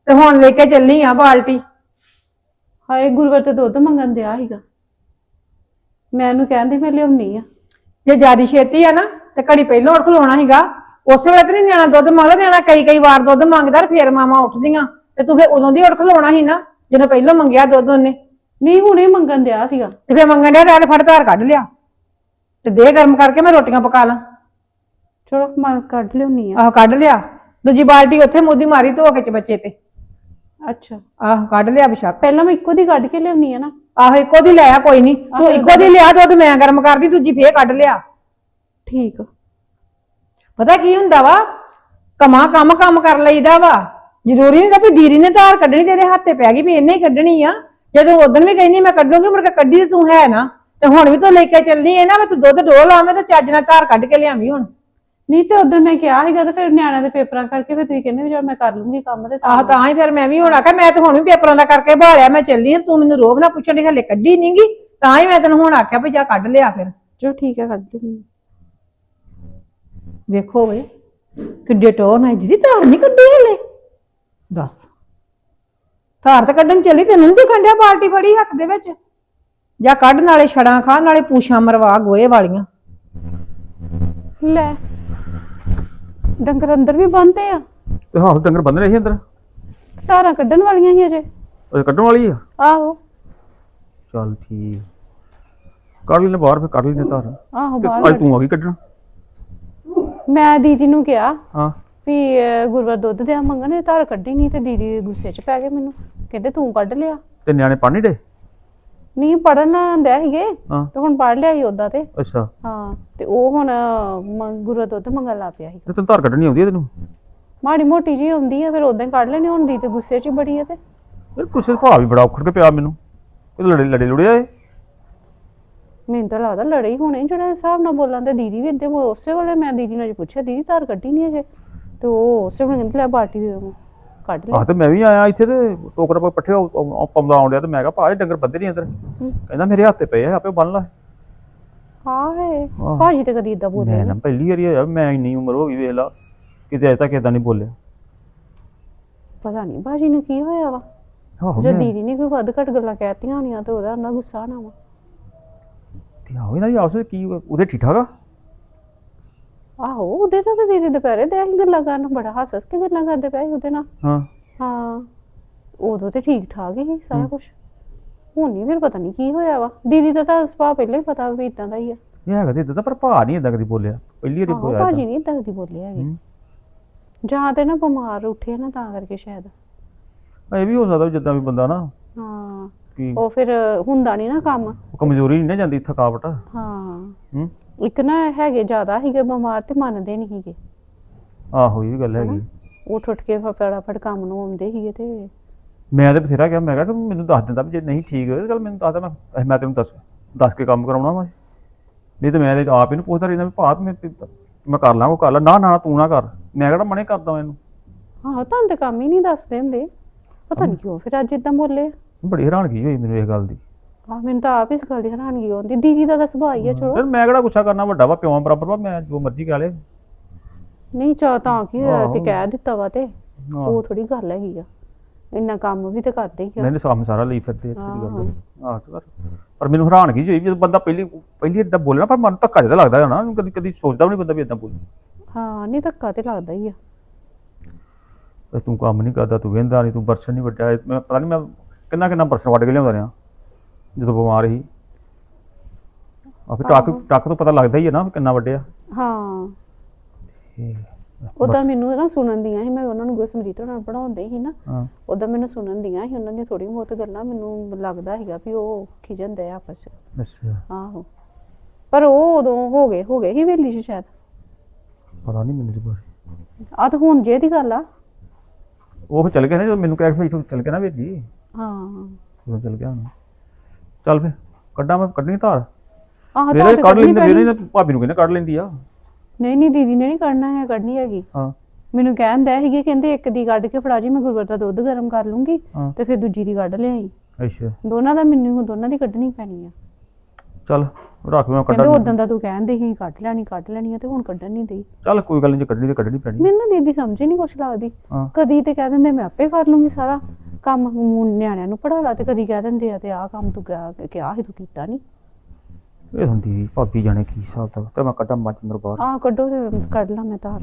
ਤੇ ਹੁਣ ਲੈ ਕੇ ਚੱਲੀ ਆ ਬਾਲਟੀ। ਹਾਏ ਗੁਰਵਰ ਤੇ ਦੁੱਧ ਮੰਗਣ ਦਿਆ ਸੀਗਾ। ਮੈਂ ਉਹਨੂੰ ਕਹਿੰਦੀ ਮੈਂ ਲਿਆਉਣੀ ਆ। ਜੇ ਜਿਆਦੀ ਛੇਤੀ ਆ ਨਾ ਤੇ ਘੜੀ ਪਹਿਲਾਂ ਉੱਠ ਖਲੋਣਾ ਸੀਗਾ। ਉਸੇ ਵੇਲੇ ਤੇ ਨਹੀਂ ਨਿਆਣਾ ਦੁੱਧ ਮੰਗਦਾ ਨਿਆਣਾ ਕਈ ਕਈ ਵਾਰ ਦੁੱਧ ਮੰਗਦਾ ਤੇ ਫੇਰ ਮਾਮਾ ਉੱਠਦੀਆਂ। ਤੇ ਤੂੰ ਫੇਰ ਉਦੋਂ ਦੀ ਉੱਠ ਖਲੋਣਾ ਸੀ ਨਾ ਜਦੋਂ ਪਹਿਲਾਂ ਮੰਗਿਆ ਦੁੱਧ ਉਹਨੇ। ਨਹੀਂ ਹੁਣੇ ਮੰਗਣ ਦਿਆ ਸੀਗਾ। ਤੇ ਫੇਰ ਮੰਗਣ ਡਿਆ ਤੇ ਆਲੇ ਫੜ ਧਾਰ ਕੱਢ ਲਿਆ। ਤੇ ਦੇ ਗਰਮ ਕਰਕੇ ਮੈਂ ਰੋਟੀਆਂ ਪਕਾ ਲਾਂ। ਚਲੋ ਮੈਂ ਕੱਢ ਲਿਆਉਣੀ ਆ। ਆਹ ਕੱਢ ਲਿਆ। ਦੂਜੀ ਬਾਲਟੀ ਉੱਥੇ ਮੋਦੀ ਮਾਰੀ ਧੋ ਕੇ ਚ ਬੱਚੇ ਤੇ। ਅੱਛਾ। ਆਹ ਕੱਢ ਲਿਆ ਬਿਸ਼ੱਕ। ਪਹਿਲਾਂ ਮੈਂ ਇੱਕੋ ਦੀ ਕੱਢ ਕੇ ਲਿਆਉਣੀ ਆ ਨਾ। ਆਹੋ ਇੱਕੋ ਦੀ ਲਿਆ ਕੋਈ ਨਹੀਂ ਤੂੰ ਇੱਕੋ ਦੀ ਲਿਆ ਦੁੱਧ ਮੈਂ ਗਰਮ ਕਰਦੀ ਦੂਜੀ ਫੇਰ ਕੱਢ ਲਿਆ। ਠੀਕ। ਪਤਾ ਕੀ ਹੁੰਦਾ ਵਾ? ਕਮਾ ਕੰਮ ਕੰਮ ਕਰ ਲਈਦਾ ਵਾ। ਜ਼ਰੂਰੀ ਨਹੀਂ ਵੀ ਦੀਦੀ ਨੇ ਧਾਰ ਕੱਢਣੀ ਤੇਰੇ ਹੱਥੇ ਪੈ ਗਈ ਵੀ ਇਹਨੇ ਹੀ ਕੱਢਣੀ ਆ। ਜਦੋਂ ਉਦੋਂ ਵੀ ਕਹਿੰਦੀ ਮੈਂ ਕੱਢੂੰਗੀ ਮੁੜ ਕੇ ਕੱਢੀ ਤੇ ਹੈ ਨਾ। ਤੇ ਹੁਣ ਵੀ ਤੂੰ ਲੈ ਕੇ ਚੱਲਣੀ ਹੈ ਨਾ ਵੀ ਤੂੰ ਦੁੱਧ ਡੋਲ ਆਵੇਂ ਤੇ ਚੱਜ ਨਾਲ ਧਾਰ ਕੱਢ ਕੇ ਲਿਆਵੀਂ ਹੁਣ। ਨਹੀਂ ਤੇ ਉਧਰ ਮੈਂ ਕਿਹਾ ਸੀਗਾ ਤੇ ਫਿਰ ਨਿਆਣਿਆਂ ਦੇ ਪੇਪਰਾਂ ਕਰਕੇ ਫਿਰ ਤੁਸੀਂ ਕਹਿੰਦੇ ਵੀ ਚਲ ਮੈਂ ਕਰ ਲੂੰਗੀ ਕੰਮ ਤੇ ਆਹ ਤਾਂ ਹੀ ਫਿਰ ਮੈਂ ਵੀ ਹੁਣ ਆਖਿਆ ਮੈਂ ਤੇ ਹੁਣ ਵੀ ਪੇਪਰਾਂ ਦਾ ਕਰਕੇ ਭਾਲਿਆ ਮੈਂ ਚੱਲੀ ਆ ਤੂੰ ਮੈਨੂੰ ਰੋਬ ਨਾ ਪੁੱਛਣ ਦੀ ਹਲੇ ਕੱਢੀ ਨਹੀਂਗੀ ਤਾਂ ਹੀ ਮੈਂ ਤੈਨੂੰ ਹੁਣ ਆਖਿਆ ਵੀ ਜਾ ਕੱਢ ਲਿਆ ਫਿਰ। ਚਲੋ ਠੀਕ ਆ ਕੱਢ ਲੂੰਗੀ ਵੇਖੋ ਵੇ ਕਿੱਡੇ ਟੋਰ ਨਾਲ ਜਿਹਦੀ ਧਾਰ ਨਹੀਂ ਕੱਢੀ ਹਲੇ। ਦੱਸ। ਧਾਰ ਤਾਂ ਕੱਢਣ ਚੱਲੀ ਤੈਨੂੰ ਨੀ ਦਿਖਣ ਡਿਆ ਬਾਲਟੀ ਫੜੀ ਹੱਥ ਦੇ ਵਿੱਚ। ਜਾਂ ਕੱਢ ਨਾਲੇ ਛੜਾਂ ਖਾ ਨਾਲੇ ਪੂਛਾਂ ਮਰਵਾ ਗੋਏ ਵਾਲੀਆਂ। ਲੈ ਡੰਗਰ ਅੰਦਰ ਵੀ ਬੰਨਦੇ ਆ। ਤੇ ਹਾਂ ਡੰਗਰ ਬੰਦ ਰਹੇ ਸੀ ਅੰਦਰ। ਧਾਰਾਂ ਕੱਢਣ ਵਾਲੀਆਂ ਹੀ ਅਜੇ। ਉਹ ਕੱਢਣ ਵਾਲੀ ਆ? ਆਹੋ। ਚੱਲ ਠੀਕ। ਕੱਢ ਲੈਨੇ ਬਾਹਰ ਫਿਰ ਕੱਢ ਲੈਨੇ ਧਾਰ। ਆਹੋ ਤੇ ਬਾਹਰ ਅੱਜ ਤੂੰ ਆ ਗਈ ਕੱਢਣ? ਮੈਂ ਦੀਦੀ ਨੂੰ ਕਿਹਾ ਹਾਂ। ਵੀ ਅਹ, ਗੁਰਵਰ ਦੁੱਧ ਦਿਆ ਮੰਗਣ ਇਹ ਧਾਰ ਕੱਢੀ ਨਹੀਂ ਤੇ ਦੀਦੀ ਗੁੱਸੇ 'ਚ ਪੈ ਗਏ ਮੈਨੂੰ। ਕਹਿੰਦੇ ਤੂੰ ਕੱਢ ਲਿਆ। ਤੇ ਨਿਆਣੇ ਪੜ੍ਹ ਡੇ? ਨਹੀਂ ਪੜਨ ਦੇ ਸੀਗੇ। ਹਾਂ। ਤੇ ਹੁਣ ਪੜ ਲਿਆ ਸੀ ਉਦਾਂ ਤੇ। ਅੱਛਾ। ਹਾਂ ਤੇ ਉਹ ਹੁਣ ਮ- ਦੁੱਧ ਮੰਗਣ ਲੱਗ ਪਿਆ ਸੀ। ਤੇ ਤੈਨੂੰ ਧਾਰ ਕੱਢਣੀ ਆਉਂਦੀ ਆ ਤੈਨੂੰ? ਮਾੜੀ ਮੋਟੀ ਜੀ ਆਉਂਦੀ ਆ ਫਿਰ ਉਦਾਂ ਹੀ ਕੱਢ ਲੈਣੀ ਹੁਣ ਦੀ ਤੇ ਗੁੱਸੇ 'ਚ ਹੀ ਬੜੀ ਆ ਤੇ। ਯਾਰ ਕੁਛ ਭਾਅ ਵੀ ਬੜਾ ਔਖੜ ਕੇ ਪਿਆ ਮੈਨੂੰ। ਇਹ ਲੜੇ ਲੜੇ ਲੁੜਿਆ ਏ ਮੈਨੂੰ ਤਾਂ ਲੱਗਦਾ ਲੜੇ ਹੀ ਹੋਣੇ ਜਿਹੜੇ ਹਿਸਾਬ ਨਾਲ ਬੋਲਾਂ ਤੇ ਦੀਦੀ ਵੀ ਇੱਦੇ ਉਸੇ ਵੇਲੇ ਮੈਂ ਦੀਦੀ ਨੂੰ ਅੱਜ ਪੁੱਛਿਆ ਦੀਦੀ ਧਾਰ ਕੱਢੀ ਨਹੀਂ ਅਜੇ? ਤੇ ਉਹ ਵੇਲੇ ਕਹਿੰਦੀ ਲੈ ਬਾਲਟੀ ਦੇ ਦਿਓ ਕੱਢ ਲਿਆ ਆਹ ਤੇ ਮੈਂ ਵੀ ਆਇਆ ਇੱਥੇ ਤੇ ਟੋਕਰਾ ਪਾ ਪੱਠੇ ਪਾਉਂਦਾ ਆਉਣ ਡਿਆ ਤੇ ਮੈਂ ਕਿਹਾ ਇਹ ਡੰਗਰ ਬੰਦੇ ਨਹੀਂ ਅੰਦਰ। ਕਹਿੰਦਾ ਮੇਰੇ ਹੱਥੇ ਪਏ ਆ ਆਪੇ ਬੰਨ ਲੈ। ਹਾਂ। ਭਾਜੀ ਤੇ ਕਦੀ ਇਦਾਂ ਬੋਲੇ ਮੈਂ ਨਾ। ਪਹਿਲੀ ਵਾਰੀ ਹੋਇਆ ਮੈਂ ਇੰਨੀ ਉਮਰ ਹੋ ਗਈ ਵੇਖ ਲਾ ਕਿਤੇ ਅਜੇ ਤੱਕ ਇਦਾਂ ਨਹੀਂ ਬੋਲਿਆ। ਪਤਾ ਨਹੀਂ ਭਾਜੀ ਨੂੰ ਕੀ ਹੋਇਆ ਵਾ। ਜੇ ਦੀਦੀ ਨੇ ਕੋਈ ਵੱਧ ਘੱਟ ਗੱਲਾਂ ਕਹਿਤੀਆਂ ਹੋਣੀਆਂ ਤੇ ਉਹਦਾ ਨਾ ਗੁੱਸਾ ਨਾ ਵਾ ਤੇ ਆਹੋ ਇਹਨਾਂ ਦੀ ਆਪਸ ਵਿੱਚ ਕੀ ਉਹਦੇ ਠੀਕ ਠਾਕ ਆ? ਆਹੋ ਉਹਦੇ ਨਾਲ ਤਾਂ ਦੀਦੀ ਦੁਪਹਿਰੇ ਦੇ ਗੱਲਾਂ ਕਰਨ ਬੜਾ ਹੱਸ ਹੱਸ ਕੇ ਗੱਲਾਂ ਕਰਦੇ ਪਏ ਸੀ ਉਹਦੇ ਨਾਲ। ਹਾਂ। ਹਾਂ ਉਦੋਂ ਤੇ ਠੀਕ ਠਾਕ ਹੀ ਸਾਰਾ ਕੁਝ ਹੁਣ ਨਹੀਂ ਫਿਰ ਪਤਾ ਨਹੀਂ ਕੀ ਹੋਇਆ ਵਾ। ਦੀਦੀ ਦਾ ਤਾਂ ਸੁਭਾਅ ਪਹਿਲਾਂ ਹੀ ਪਤਾ ਵੀ ਇਦਾਂ ਦਾ ਹੀ ਆ। ਇਹ ਹੈਗਾ ਤੇ ਦਾ ਪਰ ਭਾ ਨਹੀਂ ਇਦਾਂ ਕਦੀ ਬੋਲਿਆ। ਪਹਿਲੀ ਵਾਰੀ ਆਹੋ ਬੋਲਿਆ ਭਾਜੀ। ਨਹੀਂ ਇਦਾਂ ਦੀ ਬੋਲੇ ਹੈਗੇ। ਜਾਂ ਤੇ ਨਾ ਬਿਮਾਰ ਉੱਠੇ ਨਾ ਤਾਂ ਕਰਕੇ ਸ਼ਾਇਦ। ਇਹ ਵੀ ਹੋ ਸਕਦਾ ਜਿੱਦਾਂ ਵੀ ਬੰਦਾ ਨਾ ਹਾਂ। ਕਿ ਉਹ ਫਿਰ ਹੁੰਦਾ ਨਹੀਂ ਨਾ ਕੰਮ। ਕਮਜ਼ੋਰੀ ਨਹੀਂ ਨਾ ਜਾਂਦੀ ਥਕਾਵਟ। ਹਾਂ। ਹੂੰ। ਇੱਕ ਨਾ ਹੈਗੇ ਜ਼ਿਆਦਾ ਸੀਗੇ ਬਿਮਾਰ ਤੇ ਮੰਨਦੇ ਨਹੀਂ ਸੀਗੇ। ਆਹੋ ਇਹ ਵੀ ਗੱਲ ਹੈਗੀ। ਉੱਠ ਉੱਠ ਕੇ ਫਟਾਫਟ ਕੰਮ ਨੂੰ ਆਉਂਦੇ ਸੀਗੇ ਤੇ ਮੈਂ ਤੇ ਬਥੇਰਾ ਕਿਹਾ ਮੈਂ ਕਿਹਾ ਤੂੰ ਮੈਨੂੰ ਦੱਸ ਦਿੰਦਾ ਵੀ ਜੇ ਨਹੀਂ ਠੀਕ ਹੋਇਆ ਚੱਲ ਮੈਨੂੰ ਦੱਸ ਦੇ ਮੈਂ ਮੈਂ ਤੈਨੂੰ ਦੱਸ ਦੱਸ ਕੇ ਕੰਮ ਕਰਾਉਣਾ ਵਾ। ਨਹੀਂ ਤੇ ਮੈਂ ਤੇ ਆਪ ਇਹਨੂੰ ਪੁੱਛਦਾ ਰਹਿੰਦਾ ਵੀ ਭਾਤ ਮੈਂ ਮੈਂ ਕਰ ਲਾਂ ਉਹ ਕਰ ਲਾ। ਨਾ ਨਾ ਤੂੰ ਨਾ ਕਰ। ਮੈਂ ਕਿਹੜਾ ਮਨੇ ਕਰਦਾ ਮੈਨੂੰ ਆਹੋ ਤੁਹਾਨੂੰ ਤੇ ਕੰਮ ਹੀ ਨਹੀਂ ਦੱਸਦੇ ਹੁੰਦੇ ਪਤਾ ਨਹੀਂ ਕਿਉਂ ਫਿਰ ਅੱਜ ਇਦਾਂ ਬੋਲੇ। ਬੜੀ ਹੈਰਾਨਗੀ ਹੋਈ ਮੈਨੂੰ ਇਸ ਗੱਲ ਦੀ। ਆ ਮੈਨੂੰ ਤਾਂ ਆਪ ਇਸ ਗੱਲ ਦੀ ਹੈਰਾਨਗੀ ਆਉਂਦੀ। ਦੀਦੀ ਦਾ ਤਾਂ ਸੁਭਾਅ ਹੀ ਆ ਚਲੋ। ਫਿਰ ਮੈਂ ਕਿਹੜਾ ਗੁੱਸਾ ਕਰਨਾ ਵੱਡਾ ਵਾ ਪਿਓ ਬਰਾਬਰ ਵਾ ਮੈਂ ਜੋ ਮਰਜ਼ੀ ਕਹਿ ਲੇ। ਨਹੀਂ ਚਾ ਤਾਂ ਕੀ ਹੋਇਆ ਕਿ। ਕਹਿ ਦਿੱਤਾ ਵਾ ਤੇ। ਉਹ ਥੋੜੀ ਗੱਲ ਹੈਗੀ ਆ। ਇੰਨਾ ਕੰਮ ਵੀ ਤੇ ਕਰਦੇ ਹੀ ਆ। ਨਹੀਂ ਨਹੀਂ ਸਾਹਮਣੇ ਸਾਰਾ ਲਈ ਫਿਰਦੇ ਆਹੋ। ਗੱਲ ਆਹ। ਤੇ ਪਰ ਪਰ ਮੈਨੂੰ ਹੈਰਾਨਗੀ ਜਿਹੀ ਹੋਈ ਜਦੋਂ ਬੰਦਾ ਪਹਿਲੀ ਪਹਿਲੀ ਇਦਾਂ ਬੋਲੇ ਨਾ ਪਰ ਮਨ ਧੱਕਾ ਜਿਹਾ ਲੱਗਦਾ ਹੈ ਨਾ ਕਦੀ ਕਦੀ ਸੋਚਦਾ ਵੀ ਨਹੀਂ ਬੰਦਾ ਵੀ ਇਦਾਂ ਬੋਲੇ। ਹਾਂ ਨਹੀਂ ਧੱਕਾ ਤੇ ਲੱਗਦਾ ਹੀ ਆ। ਵੀ ਤੂੰ ਕੰਮ ਨਹੀਂ ਕਰਦਾ ਤੂੰ ਵੇਂਦਾ ਨਹੀਂ ਤੂੰ ਬਰਸਨ ਨਹੀਂ ਵੱਡਿਆ। ਇਹ ਮੈਂ ਪਤਾ ਨਹੀਂ ਮੈਂ ਕਿੰਨਾ ਕਿੰਨਾ ਬਰਸਨ ਵੱਢ ਕੇ ਲਿਆਉਂਦਾ ਰਿਹਾ। ਜਦੋਂ ਬਿਮਾਰ ਸੀ। ਆ ਫਿਰ ਟੱਕ ਆਹੋ। ਟੱਕ ਤੋਂ ਪਤਾ ਲੱਗਦਾ ਹੀ ਹੈ ਨਾ ਵੀ ਕਿੰਨਾ ਵੱਡਿਆ। ਹਾਂ। ਉਦਾਂ ਮੈਨੂੰ ਨਾ ਸੁਣਨ ਦੀਆਂ ਸੀ ਮੈਂ ਉਹਨਾਂ ਨੂੰ ਗੁਰਸਮਰੀਤ ਨਾਲ ਪੜਾਉਂਦੇ ਸੀ ਨਾ। ਹਾਂ। ਉਦਾਂ ਮੈਨੂੰ ਸੁਣਨ ਦੀਆਂ ਸੀ ਉਹਨਾਂ ਦੀਆਂ ਥੋੜੀ ਬਹੁਤ ਗੱਲਾਂ ਮੈਨੂੰ ਲੱਗਦਾ ਹੈਗਾ ਵੀ ਉਹ ਖਿਜੰਦੇ ਆ ਆਪਸ ਚ। ਅੱਛਾ। ਆਹੋ। ਪਰ ਉਹ ਉਦੋਂ ਹੋ ਗਏ ਹੋ ਗਏ ਹੀ ਵੇਲੀ ਚ ਸ਼ਾਇਦ। ਪਤਾ ਨਹੀਂ ਮੈਨੂੰ ਜੀ ਬਾਰੇ। ਆ ਤਾਂ ਹੁਣ ਜੇ ਦੀ ਗੱਲ ਆ। ਉਹ ਫਿਰ ਚਲ ਗਿਆ ਨਾ ਜਦੋਂ ਮੈਨੂੰ ਕਹਿ ਕੇ ਚਲ ਗਿਆ ਨਾ ਵੀਰ ਜੀ ਹਾਂ। ਉਹ ਚਲ ਗਿਆ ਹੁਣ। ਚੱਲ ਫਿਰ ਕੱਢਾਂ ਮੈਂ ਕੱਢਣੀ ਧਾਰ? ਆਹ ਮੇਰੇ ਤਾਂ ਕੱਢ ਲੈਂਦੀ ਪੈਣੀ। ਮੇਰੇ ਭਾਬੀ ਨੂੰ ਕਹਿੰਦੇ ਕੱਢ ਲੈਂਦੀ ਆ। ਨਹੀਂ ਨਹੀਂ ਦੀਦੀ ਨੇ ਨਹੀਂ ਕੱਢਣਾ ਹੈ ਕੱਢਣੀ ਹੈਗੀ। ਹਾਂ। ਮੈਨੂੰ ਕਹਿੰਦਾ ਸੀਗੇ ਕਹਿੰਦੇ ਇੱਕ ਦੀ ਕੱਢ ਕੇ ਫੜਾ ਜੀ ਮੈਂ ਗੁਰਵਰ ਦਾ ਦੁੱਧ ਗਰਮ ਕਰ ਲੂੰਗੀ ਹਾਂ। ਤੇ ਫਿਰ ਦੂਜੀ ਦੀ ਕੱਢ ਲਿਆਈ। ਅੱਛਾ। ਦੋਨਾਂ ਦਾ ਮੈਨੂੰ ਦੋਨਾਂ ਦੀ ਕੱਢਣੀ ਪੈਣੀ ਆ। ਚੱਲ ਰੱਖ ਮੈਂ ਕਹਿੰਦੇ ਕੱਢਾਂ ਉਦੋਂ ਦਾ ਤੂੰ ਕਹਿੰਦੇ ਸੀ ਕੱਢ ਲੈਣੀ ਕੱਢ ਲੈਣੀ ਆ ਤੇ ਹੁਣ ਕੱਢਣ ਨਹੀਂ ਦੇਈ ਚੱਲ ਕੋਈ ਗੱਲ ਨਹੀਂ ਜੇ ਕੱਢਣੀ ਤੇ ਕੱਢਣੀ ਪੈਣੀ ਮੈਨੂੰ ਨਾ ਦੀਦੀ ਸਮਝ ਹੀ ਨਹੀਂ ਕੁਛ ਲੱਗਦੀ। ਹਾਂ। ਕਦੀ ਤੇ ਕਹਿ ਦਿੰਦੇ ਮੈਂ ਆਪੇ ਕਰ ਲੂੰਗੀ ਸਾਰਾ। ਕੰਮ ਹੁਣ ਨਿਆਣਿਆਂ ਨੂੰ ਪੜਾ ਤੇ ਕਦੀ ਕਹਿ ਦਿੰਦੇ ਆ ਤੇ ਆਹ ਕੰਮ ਤੂੰ ਕਿਆ ਕਿਹਾ ਸੀ ਤੂੰ ਕੀਤਾ ਨਹੀਂ ਇਹ ਹੁੰਦੀ ਸੀ, ਭਾਬੀ ਜਾਣੇ ਕੀ ਹਿਸਾਬ ਦਾ ਤੇ ਮੈਂ ਕੱਢਾਂ ਮੱਚ ਅੰਦਰ ਬਾਹਰ। ਆਹ ਕੱਢੋ ਤੇ ਕੱਢ ਲਾ ਮੈਂ ਤਾਰ